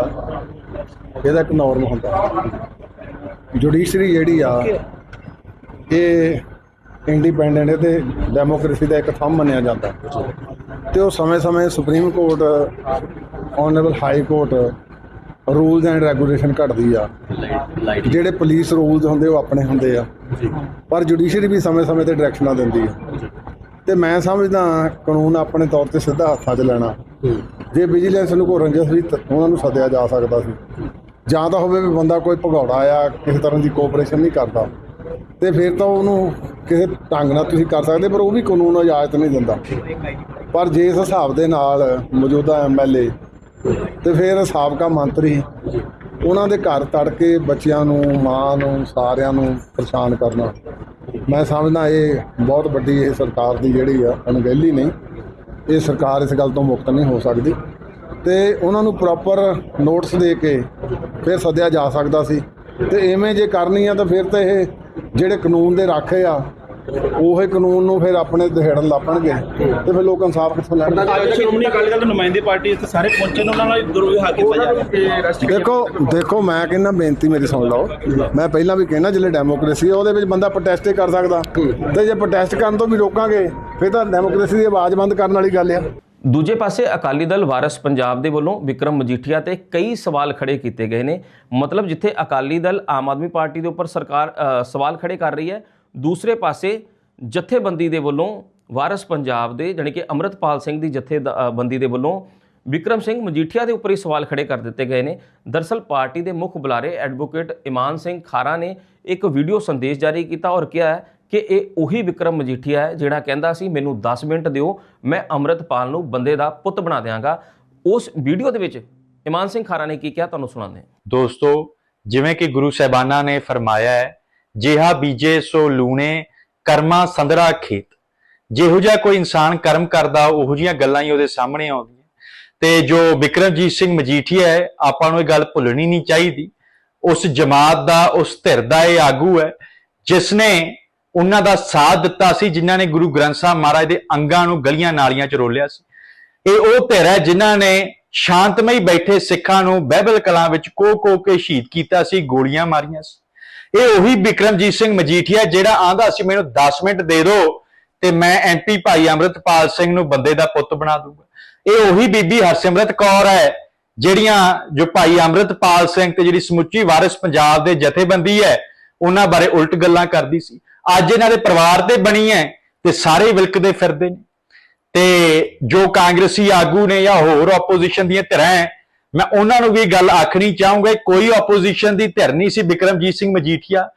ਇਹਦਾ ਇੱਕ ਨੋਰਮ ਹੁੰਦਾ। ਜੁਡੀਸ਼ਰੀ ਜਿਹੜੀ ਆ, ਇਹ ਇੰਡੀਪੈਂਡੈਂਟ ਤੇ ਡੈਮੋਕ੍ਰੇਸੀ ਦਾ ਇੱਕ ਥੰਮ ਮੰਨਿਆ ਜਾਂਦਾ। ਤੇ ਉਹ ਸਮੇਂ-ਸਮੇਂ supreme court honourable high court rules and regulation ਘੜਦੀ ਆ। ਜਿਹੜੇ ਪੁਲਿਸ ਰੂਲਸ ਹੁੰਦੇ, ਉਹ ਆਪਣੇ ਹੁੰਦੇ ਆ। ਪਰ ਜੁਡੀਸ਼ਰੀ ਵੀ ਸਮੇਂ-ਸਮੇਂ ਤੇ ਡਾਇਰੈਕਸ਼ਨਾਂ ਦਿੰਦੀ ਆ। ਤੇ ਮੈਂ ਸਮਝਦਾ ਕਾਨੂੰਨ ਆਪਣੇ ਤੌਰ ਤੇ ਸਿੱਧਾ ਹੱਥਾਂ 'ਚ ਲੈਣਾ। ਜੇ ਵਿਜੀਲੈਂਸ ਨੂੰ ਕੋਈ ਰੰਜਸ ਵੀ ਉਹਨਾਂ ਨੂੰ ਸੱਦਿਆ ਜਾ ਸਕਦਾ ਸੀ। ਜਾਂ ਤਾਂ ਹੋਵੇ ਵੀ ਬੰਦਾ ਕੋਈ ਭਗੌੜਾ ਆ ਕਿਸੇ ਤਰ੍ਹਾਂ ਦੀ ਕੋਆਪਰੇਸ਼ਨ ਨਹੀਂ ਕਰਦਾ। ਤੇ ਫਿਰ ਤਾਂ ਉਹਨੂੰ ਕਿਸੇ ਢੰਗ ਨਾਲ ਤੁਸੀਂ ਕਰ ਸਕਦੇ ਪਰ ਉਹ ਵੀ ਕਾਨੂੰਨ ਇਜਾਜ਼ਤ ਨਹੀਂ ਦਿੰਦਾ। ਪਰ ਜੇ ਇਸ ਹਿਸਾਬ ਦੇ ਨਾਲ ਮੌਜੂਦਾ ਐਮਐਲਏ ਤੇ ਫਿਰ ਸਾਬਕਾ ਮੰਤਰੀ ਉਹਨਾਂ ਦੇ ਘਰ ਤੜਕੇ ਬੱਚਿਆਂ ਨੂੰ ਮਾਂ ਨੂੰ ਸਾਰਿਆਂ ਨੂੰ ਪਰੇਸ਼ਾਨ ਕਰਨਾ। ਮੈਂ ਸਮਝਦਾ ਇਹ ਬਹੁਤ ਵੱਡੀ ਇਹ ਸਰਕਾਰ ਦੀ ਜਿਹੜੀ ਆ, ਅਣਗਹਿਲੀ ਨਹੀਂ। ਇਹ ਸਰਕਾਰ ਇਸ ਗੱਲ ਤੋਂ ਮੁਕਤ ਨਹੀਂ ਹੋ ਸਕਦੀ। ਤੇ ਉਹਨਾਂ ਨੂੰ ਪ੍ਰੋਪਰ ਨੋਟਿਸ ਦੇ ਕੇ ਫਿਰ ਸੱਦਿਆ ਜਾ ਸਕਦਾ ਸੀ। ਤੇ ਐਵੇਂ ਜੇ ਕਰਨੀ ਆ ਤਾਂ ਫਿਰ ਤਾਂ ਇਹ ਜਿਹੜੇ ਕਾਨੂੰਨ ਦੇ ਰਾਖੇ ਆ ਉਹੇ ਕਾਨੂੰਨ ਨੂੰ ਫਿਰ ਆਪਣੇ ਦਿਹੜਨ ਲੱਪਣਗੇ ਤੇ ਫਿਰ ਲੋਕ ਇਨਸਾਫ ਕਿੱਥੋਂ ਲੈਣਗੇ ਅੱਜ ਸ਼੍ਰੋਮਣੀ ਅਕਾਲੀ ਦਲ ਦੇ ਨੁਮਾਇੰਦੇ ਪਾਰਟੀ ਇੱਥੇ ਸਾਰੇ ਪਹੁੰਚੇ ਨੇ ਉਹਨਾਂ ਨਾਲ ਦੁਰਵਿਵਹਾਰ ਕੀਤਾ ਜਾ ਦੇਖੋ ਦੇਖੋ ਮੈਂ ਕਹਿੰਦਾ ਬੇਨਤੀ ਮੇਰੀ ਸੁਣ ਲਓ। ਮੈਂ ਪਹਿਲਾਂ ਵੀ ਕਹਿਣਾ ਜਿਹੜੇ ਡੈਮੋਕ੍ਰੇਸੀ ਉਹਦੇ ਵਿੱਚ ਬੰਦਾ ਪ੍ਰੋਟੈਸਟ ਕਰ ਸਕਦਾ। ਤੇ ਜੇ ਪ੍ਰੋਟੈਸਟ ਕਰਨ ਤੋਂ ਵੀ ਰੋਕਾਂਗੇ ਫਿਰ ਤਾਂ ਡੈਮੋਕ੍ਰੇਸੀ ਦੀ ਆਵਾਜ਼ ਬੰਦ ਕਰਨ ਵਾਲੀ ਗੱਲ ਆ। ਦੂਜੇ ਪਾਸੇ ਅਕਾਲੀ ਦਲ ਵਾਰਸ ਪੰਜਾਬ ਦੇ ਵੱਲੋਂ ਵਿਕਰਮ ਮਜੀਠੀਆ ਤੇ ਕਈ ਸਵਾਲ ਖੜੇ ਕੀਤੇ ਗਏ ਨੇ। ਮਤਲਬ ਜਿੱਥੇ ਅਕਾਲੀ ਦਲ ਆਮ ਆਦਮੀ ਪਾਰਟੀ ਦੇ ਉੱਪਰ ਸਰਕਾਰ ਸਵਾਲ ਖੜੇ ਕਰ ਰਹੀ ਹੈ ਦੂਸਰੇ ਪਾਸੇ ਜਥੇਬੰਦੀ ਦੇ ਵੱਲੋਂ ਵਾਰਸ ਪੰਜਾਬ ਦੇ ਜਾਣੀ ਕਿ ਅੰਮ੍ਰਿਤਪਾਲ ਸਿੰਘ ਦੀ ਜਥੇਬੰਦੀ ਦੇ ਵੱਲੋਂ ਵਿਕਰਮ ਸਿੰਘ ਮਜੀਠੀਆ ਦੇ ਉੱਪਰ ਹੀ ਸਵਾਲ ਖੜੇ ਕਰ ਦਿੱਤੇ ਗਏ ਨੇ। ਦਰਸਲ ਪਾਰਟੀ ਦੇ ਮੁੱਖ ਬੁਲਾਰੇ ਐਡਵੋਕੇਟ ਇਮਾਨ ਸਿੰਘ ਖਾਰਾ ਨੇ ਇੱਕ ਵੀਡੀਓ ਸੰਦੇਸ਼ ਜਾਰੀ ਕੀਤਾ ਔਰ ਕਿਹਾ ਕਿ ਇਹ ਉਹੀ ਵਿਕਰਮ ਮਜੀਠੀਆ ਹੈ ਜਿਹੜਾ ਕਹਿੰਦਾ ਸੀ, ਮੈਨੂੰ 10 ਮਿੰਟ ਦਿਓ, ਮੈਂ ਅੰਮ੍ਰਿਤਪਾਲ ਨੂੰ ਬੰਦੇ ਦਾ ਪੁੱਤ ਬਣਾ ਦਿਆਂਗਾ। ਉਸ ਵੀਡੀਓ ਦੇ ਵਿੱਚ ਇਮਾਨ ਸਿੰਘ ਖਾਰਾ ਨੇ ਕੀ ਕਿਹਾ, ਤੁਹਾਨੂੰ ਸੁਣਾਉਂਦੇ ਹਾਂ। ਦੋਸਤੋ, ਜਿਵੇਂ ਕਿ ਗੁਰੂ ਸਾਹਿਬਾਨਾਂ ਨੇ ਫਰਮਾਇਆ ਹੈ ਜਿਹਾ ਬੀਜੇ ਸੋ ਲੂਣੇ, ਕਰਮਾ ਸੰਧਰਾ ਖੇਤ। ਜਿਹੋ ਜਿਹਾ ਕੋਈ ਇਨਸਾਨ ਕਰਮ ਕਰਦਾ, ਉਹੋ ਜਿਹੀਆਂ ਗੱਲਾਂ ਹੀ ਉਹਦੇ ਸਾਹਮਣੇ ਆਉਂਦੀਆਂ। ਤੇ ਜੋ ਵਿਕਰਮਜੀਤ ਸਿੰਘ ਮਜੀਠੀਆ ਹੈ, ਆਪਾਂ ਨੂੰ ਇਹ ਗੱਲ ਭੁੱਲਣੀ ਨਹੀਂ ਚਾਹੀਦੀ। ਉਸ ਜਮਾਤ ਦਾ, ਉਸ ਧਿਰ ਦਾ ਇਹ ਆਗੂ ਹੈ ਜਿਸ ਨੇ ਉਹਨਾਂ ਦਾ ਸਾਥ ਦਿੱਤਾ ਸੀ, ਜਿਨ੍ਹਾਂ ਨੇ ਗੁਰੂ ਗ੍ਰੰਥ ਸਾਹਿਬ ਮਹਾਰਾਜ ਦੇ ਅੰਗਾਂ ਨੂੰ ਗਲੀਆਂ ਨਾਲੀਆਂ 'ਚ ਰੋਲਿਆ ਸੀ। ਇਹ ਉਹ ਧਿਰ ਹੈ, ਜਿਨ੍ਹਾਂ ਨੇ ਸ਼ਾਂਤਮਈ ਬੈਠੇ ਸਿੱਖਾਂ ਨੂੰ ਬਹਿਬਲ ਕਲਾਂ ਵਿੱਚ ਕੋ ਕੋ ਕੇ ਸ਼ਹੀਦ ਕੀਤਾ ਸੀ, ਗੋਲੀਆਂ ਮਾਰੀਆਂ ਸੀ। ਇਹ ਉਹੀ ਵਿਕਰਮਜੀਤ ਸਿੰਘ ਮਜੀਠੀਆ ਜਿਹੜਾ ਆਂਦਾ ਸੀ, ਮੈਨੂੰ 10 ਮਿੰਟ ਦੇ ਦਿਓ ਤੇ ਮੈਂ ਐਮਪੀ ਭਾਈ ਅੰਮ੍ਰਿਤਪਾਲ ਸਿੰਘ ਨੂੰ ਬੰਦੇ ਦਾ ਪੁੱਤ ਬਣਾ ਦੂੰਗਾ। ਇਹ ਉਹੀ ਬੀਬੀ ਹਰਸਿਮਰਤ ਕੌਰ ਹੈ, ਜਿਹੜੀਆਂ ਜੋ ਭਾਈ ਅੰਮ੍ਰਿਤਪਾਲ ਸਿੰਘ ਤੇ ਜਿਹੜੀ ਸਮੁੱਚੀ ਵਾਰਿਸ ਪੰਜਾਬ ਦੇ ਜਥੇਬੰਦੀ ਹੈ, ਉਹਨਾਂ ਬਾਰੇ ਉਲਟ ਗੱਲਾਂ ਕਰਦੀ ਸੀ। ਅੱਜ ਇਹਨਾਂ ਦੇ ਪਰਿਵਾਰ ਤੇ ਬਣੀ ਹੈ ਤੇ ਸਾਰੇ ਵਿਲਕਦੇ ਫਿਰਦੇ ਨੇ। ਤੇ ਜੋ ਕਾਂਗਰਸੀ ਆਗੂ ਨੇ ਜਾਂ ਹੋਰ ਆਪੋਜੀਸ਼ਨ ਦੀਆਂ ਧਿਰਾਂ ਹੈ ਮੈਂ ਉਹਨਾਂ ਨੂੰ ਵੀ ਗੱਲ ਆਖਣੀ ਚਾਹੂੰਗਾ, ਕੋਈ ਆਪੋਜੀਸ਼ਨ ਦੀ ਧਿਰ ਨਹੀਂ ਸੀ ਬਿਕਰਮਜੀਤ ਸਿੰਘ ਮਜੀਠੀਆ।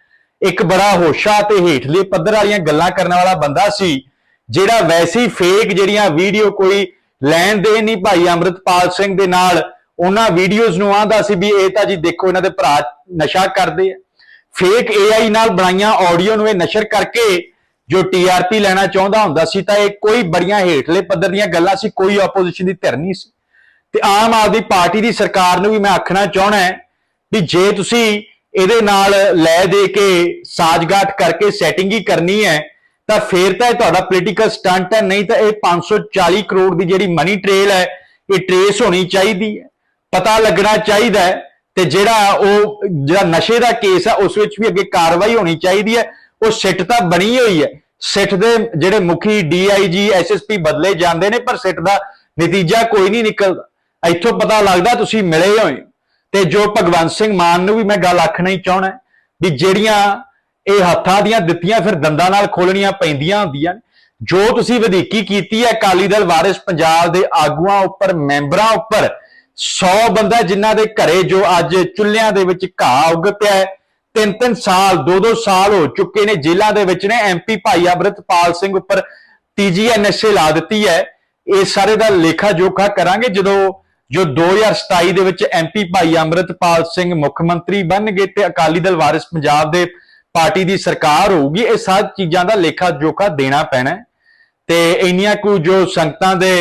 ਇੱਕ ਬੜਾ ਹੋਸ਼ਾ ਤੇ ਹੇਠਲੇ ਪੱਧਰ ਵਾਲੀਆਂ ਗੱਲਾਂ ਕਰਨ ਵਾਲਾ ਬੰਦਾ ਸੀ, ਜਿਹੜਾ ਵੈਸੇ ਫੇਕ ਜਿਹੜੀਆਂ ਵੀਡੀਓ ਕੋਈ ਲੈਣ ਦੇ ਨਹੀਂ ਭਾਈ ਅੰਮ੍ਰਿਤਪਾਲ ਸਿੰਘ ਦੇ ਨਾਲ। ਉਹਨਾਂ ਵੀਡੀਓਜ਼ ਨੂੰ ਆਂਦਾ ਸੀ ਵੀ ਇਹ ਤਾਂ ਜੀ ਦੇਖੋ ਇਹਨਾਂ ਦੇ ਭਰਾ ਨਸ਼ਾ ਕਰਦੇ ਆ। ਫੇਕ AI ਨਾਲ ਬਣਾਈਆਂ ਆਡੀਓ ਨੂੰ ਇਹ ਨਸ਼ਰ ਕਰਕੇ ਜੋ ਟੀਆਰਪੀ ਲੈਣਾ ਚਾਹੁੰਦਾ ਹੁੰਦਾ ਸੀ, ਤਾਂ ਇਹ ਕੋਈ ਬੜੀਆਂ ਹੇਠਲੇ ਪੱਧਰ ਦੀਆਂ ਗੱਲਾਂ ਸੀ, ਕੋਈ ਆਪੋਜੀਸ਼ਨ ਦੀ ਧਿਰ ਨਹੀਂ ਸੀ। ਤੇ ਆਮ ਆਦਮੀ ਪਾਰਟੀ ਦੀ ਸਰਕਾਰ ਨੂੰ ਵੀ ਮੈਂ ਆਖਣਾ ਚਾਹਣਾ ਹੈ ਵੀ ਜੇ ਤੁਸੀਂ ਇਹਦੇ ਨਾਲ ਲੈ ਦੇ ਕੇ ਸਾਜ਼ਗਾਟ ਕਰਕੇ ਸੈਟਿੰਗ ਹੀ ਕਰਨੀ ਹੈ, ਤਾਂ ਫੇਰ ਤਾਂ ਇਹ ਤੁਹਾਡਾ ਪੋਲੀਟੀਕਲ ਸਟੰਟ ਹੈ, ਨਹੀਂ ਤਾਂ ਇਹ 540 ਕਰੋੜ ਦੀ ਜਿਹੜੀ ਮਨੀ ਟ੍ਰੇਲ ਹੈ, ਇਹ ਟ੍ਰੇਸ ਹੋਣੀ ਚਾਹੀਦੀ ਹੈ। ਪਤਾ ਲੱਗਣਾ ਚਾਹੀਦਾ ਹੈ ਤੇ ਜਿਹੜਾ ਉਹ, ਜਿਹੜਾ ਨਸ਼ੇ ਦਾ ਕੇਸ ਹੈ, ਉਸ ਵਿੱਚ ਵੀ ਅੱਗੇ ਕਾਰਵਾਈ ਹੋਣੀ ਚਾਹੀਦੀ ਹੈ। ਉਹ ਸਿੱਟ ਤਾਂ ਬਣੀ ਹੋਈ ਹੈ। ਸਿੱਟ ਦੇ ਜਿਹੜੇ ਮੁਖੀ ਡੀਆਈਜੀ ਐਸਐਸਪੀ ਬਦਲੇ ਜਾਂਦੇ ਨੇ, ਪਰ ਸਿੱਟ ਦਾ ਨਤੀਜਾ ਕੋਈ ਨਹੀਂ ਨਿਕਲਦਾ। ਇੱਥੋਂ ਪਤਾ ਲੱਗਦਾ ਤੁਸੀਂ ਮਿਲੇ ਹੋਏ ਹੋ। ਤੇ ਜੋ ਭਗਵੰਤ ਸਿੰਘ ਮਾਨ ਨੂੰ ਵੀ ਮੈਂ ਗੱਲ ਆਖਣਾ ਹੀ ਚਾਹਣਾ ਵੀ ਜਿਹੜੀਆਂ ਇਹ ਹੱਥਾਂ ਦੀਆਂ ਦਿੱਤੀਆਂ ਫਿਰ ਦੰਦਾਂ ਨਾਲ ਖੋਲਣੀਆਂ ਪੈਂਦੀਆਂ ਹੁੰਦੀਆਂ ਜੋ ਤੁਸੀਂ ਵਧੀਕੀ ਕੀਤੀ ਹੈ, ਅਕਾਲੀ ਦਲ ਵਾਰਿਸ ਪੰਜਾਬ ਦੇ ਆਗੂਆਂ ਉੱਪਰ, ਮੈਂਬਰਾਂ ਉੱਪਰ 100 ਬੰਦਾ ਜਿਨ੍ਹਾਂ ਦੇ ਘਰੇ ਜੋ ਅੱਜ ਚੁੱਲ੍ਹਿਆਂ ਦੇ ਵਿੱਚ ਘਾਹ ਉੱਗ ਪਿਆ ਹੈ ਤਿੰਨ ਤਿੰਨ ਸਾਲ ਦੋ ਦੋ ਸਾਲ ਹੋ ਚੁੱਕੇ ਨੇ ਜੇਲ੍ਹਾਂ ਦੇ ਵਿੱਚ ਨੇ। ਐਮਪੀ ਭਾਈ ਅਮਰਿਤਪਾਲ ਸਿੰਘ ਉੱਪਰ ਤੀਜੀ ਤੀਜੀਐਨਐਸਏ ਲਾ ਦਿੱਤੀ ਹੈ। ਇਹ ਸਾਰੇ ਦਾ ਲੇਖਾ ਜੋਖਾ ਕਰਾਂਗੇ। ਜਦੋਂ ਜੋ 2027 ਦੇ ਵਿੱਚ ਐਮਪੀ ਭਾਈ ਅਮਰਿਤਪਾਲ ਸਿੰਘ ਮੁੱਖ ਮੰਤਰੀ ਬਣਨਗੇ ਤੇ ਅਕਾਲੀ ਦਲ ਵਾਰਿਸ ਪੰਜਾਬ ਦੇ ਪਾਰਟੀ ਦੀ ਸਰਕਾਰ ਹੋਊਗੀ ਇਹ ਸਾਰੀ ਚੀਜ਼ਾਂ ਦਾ ਲੇਖਾ ਜੋਖਾ ਦੇਣਾ ਪੈਣਾ ਹੈ। ਤੇ ਇੰਨੀਆਂ ਕੁ ਜੋ ਸੰਗਤਾਂ ਦੇ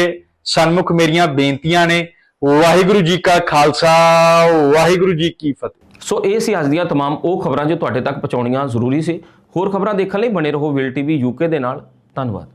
ਸਨਮੁਖ ਮੇਰੀਆਂ ਬੇਨਤੀਆਂ ਨੇ ਵਾਹਿਗੁਰੂ ਜੀ ਕਾ ਖਾਲਸਾ ਵਾਹਿਗੁਰੂ ਜੀ ਕੀ ਫਤਿਹ ਸੋ ਇਹ ਸੀ ਅੱਜ ਦੀਆਂ तमाम ਉਹ ਖਬਰਾਂ ਜੋ ਤੁਹਾਡੇ ਤੱਕ ਪਹੁੰਚਾਉਣੀਆਂ ਜ਼ਰੂਰੀ ਸੀ ਹੋਰ ਖਬਰਾਂ ਦੇਖਣ ਲਈ ਬਣੇ ਰਹੋ ਵਿਲ ਟੀਵੀ ਯੂਕੇ ਦੇ ਨਾਲ ਧੰਨਵਾਦ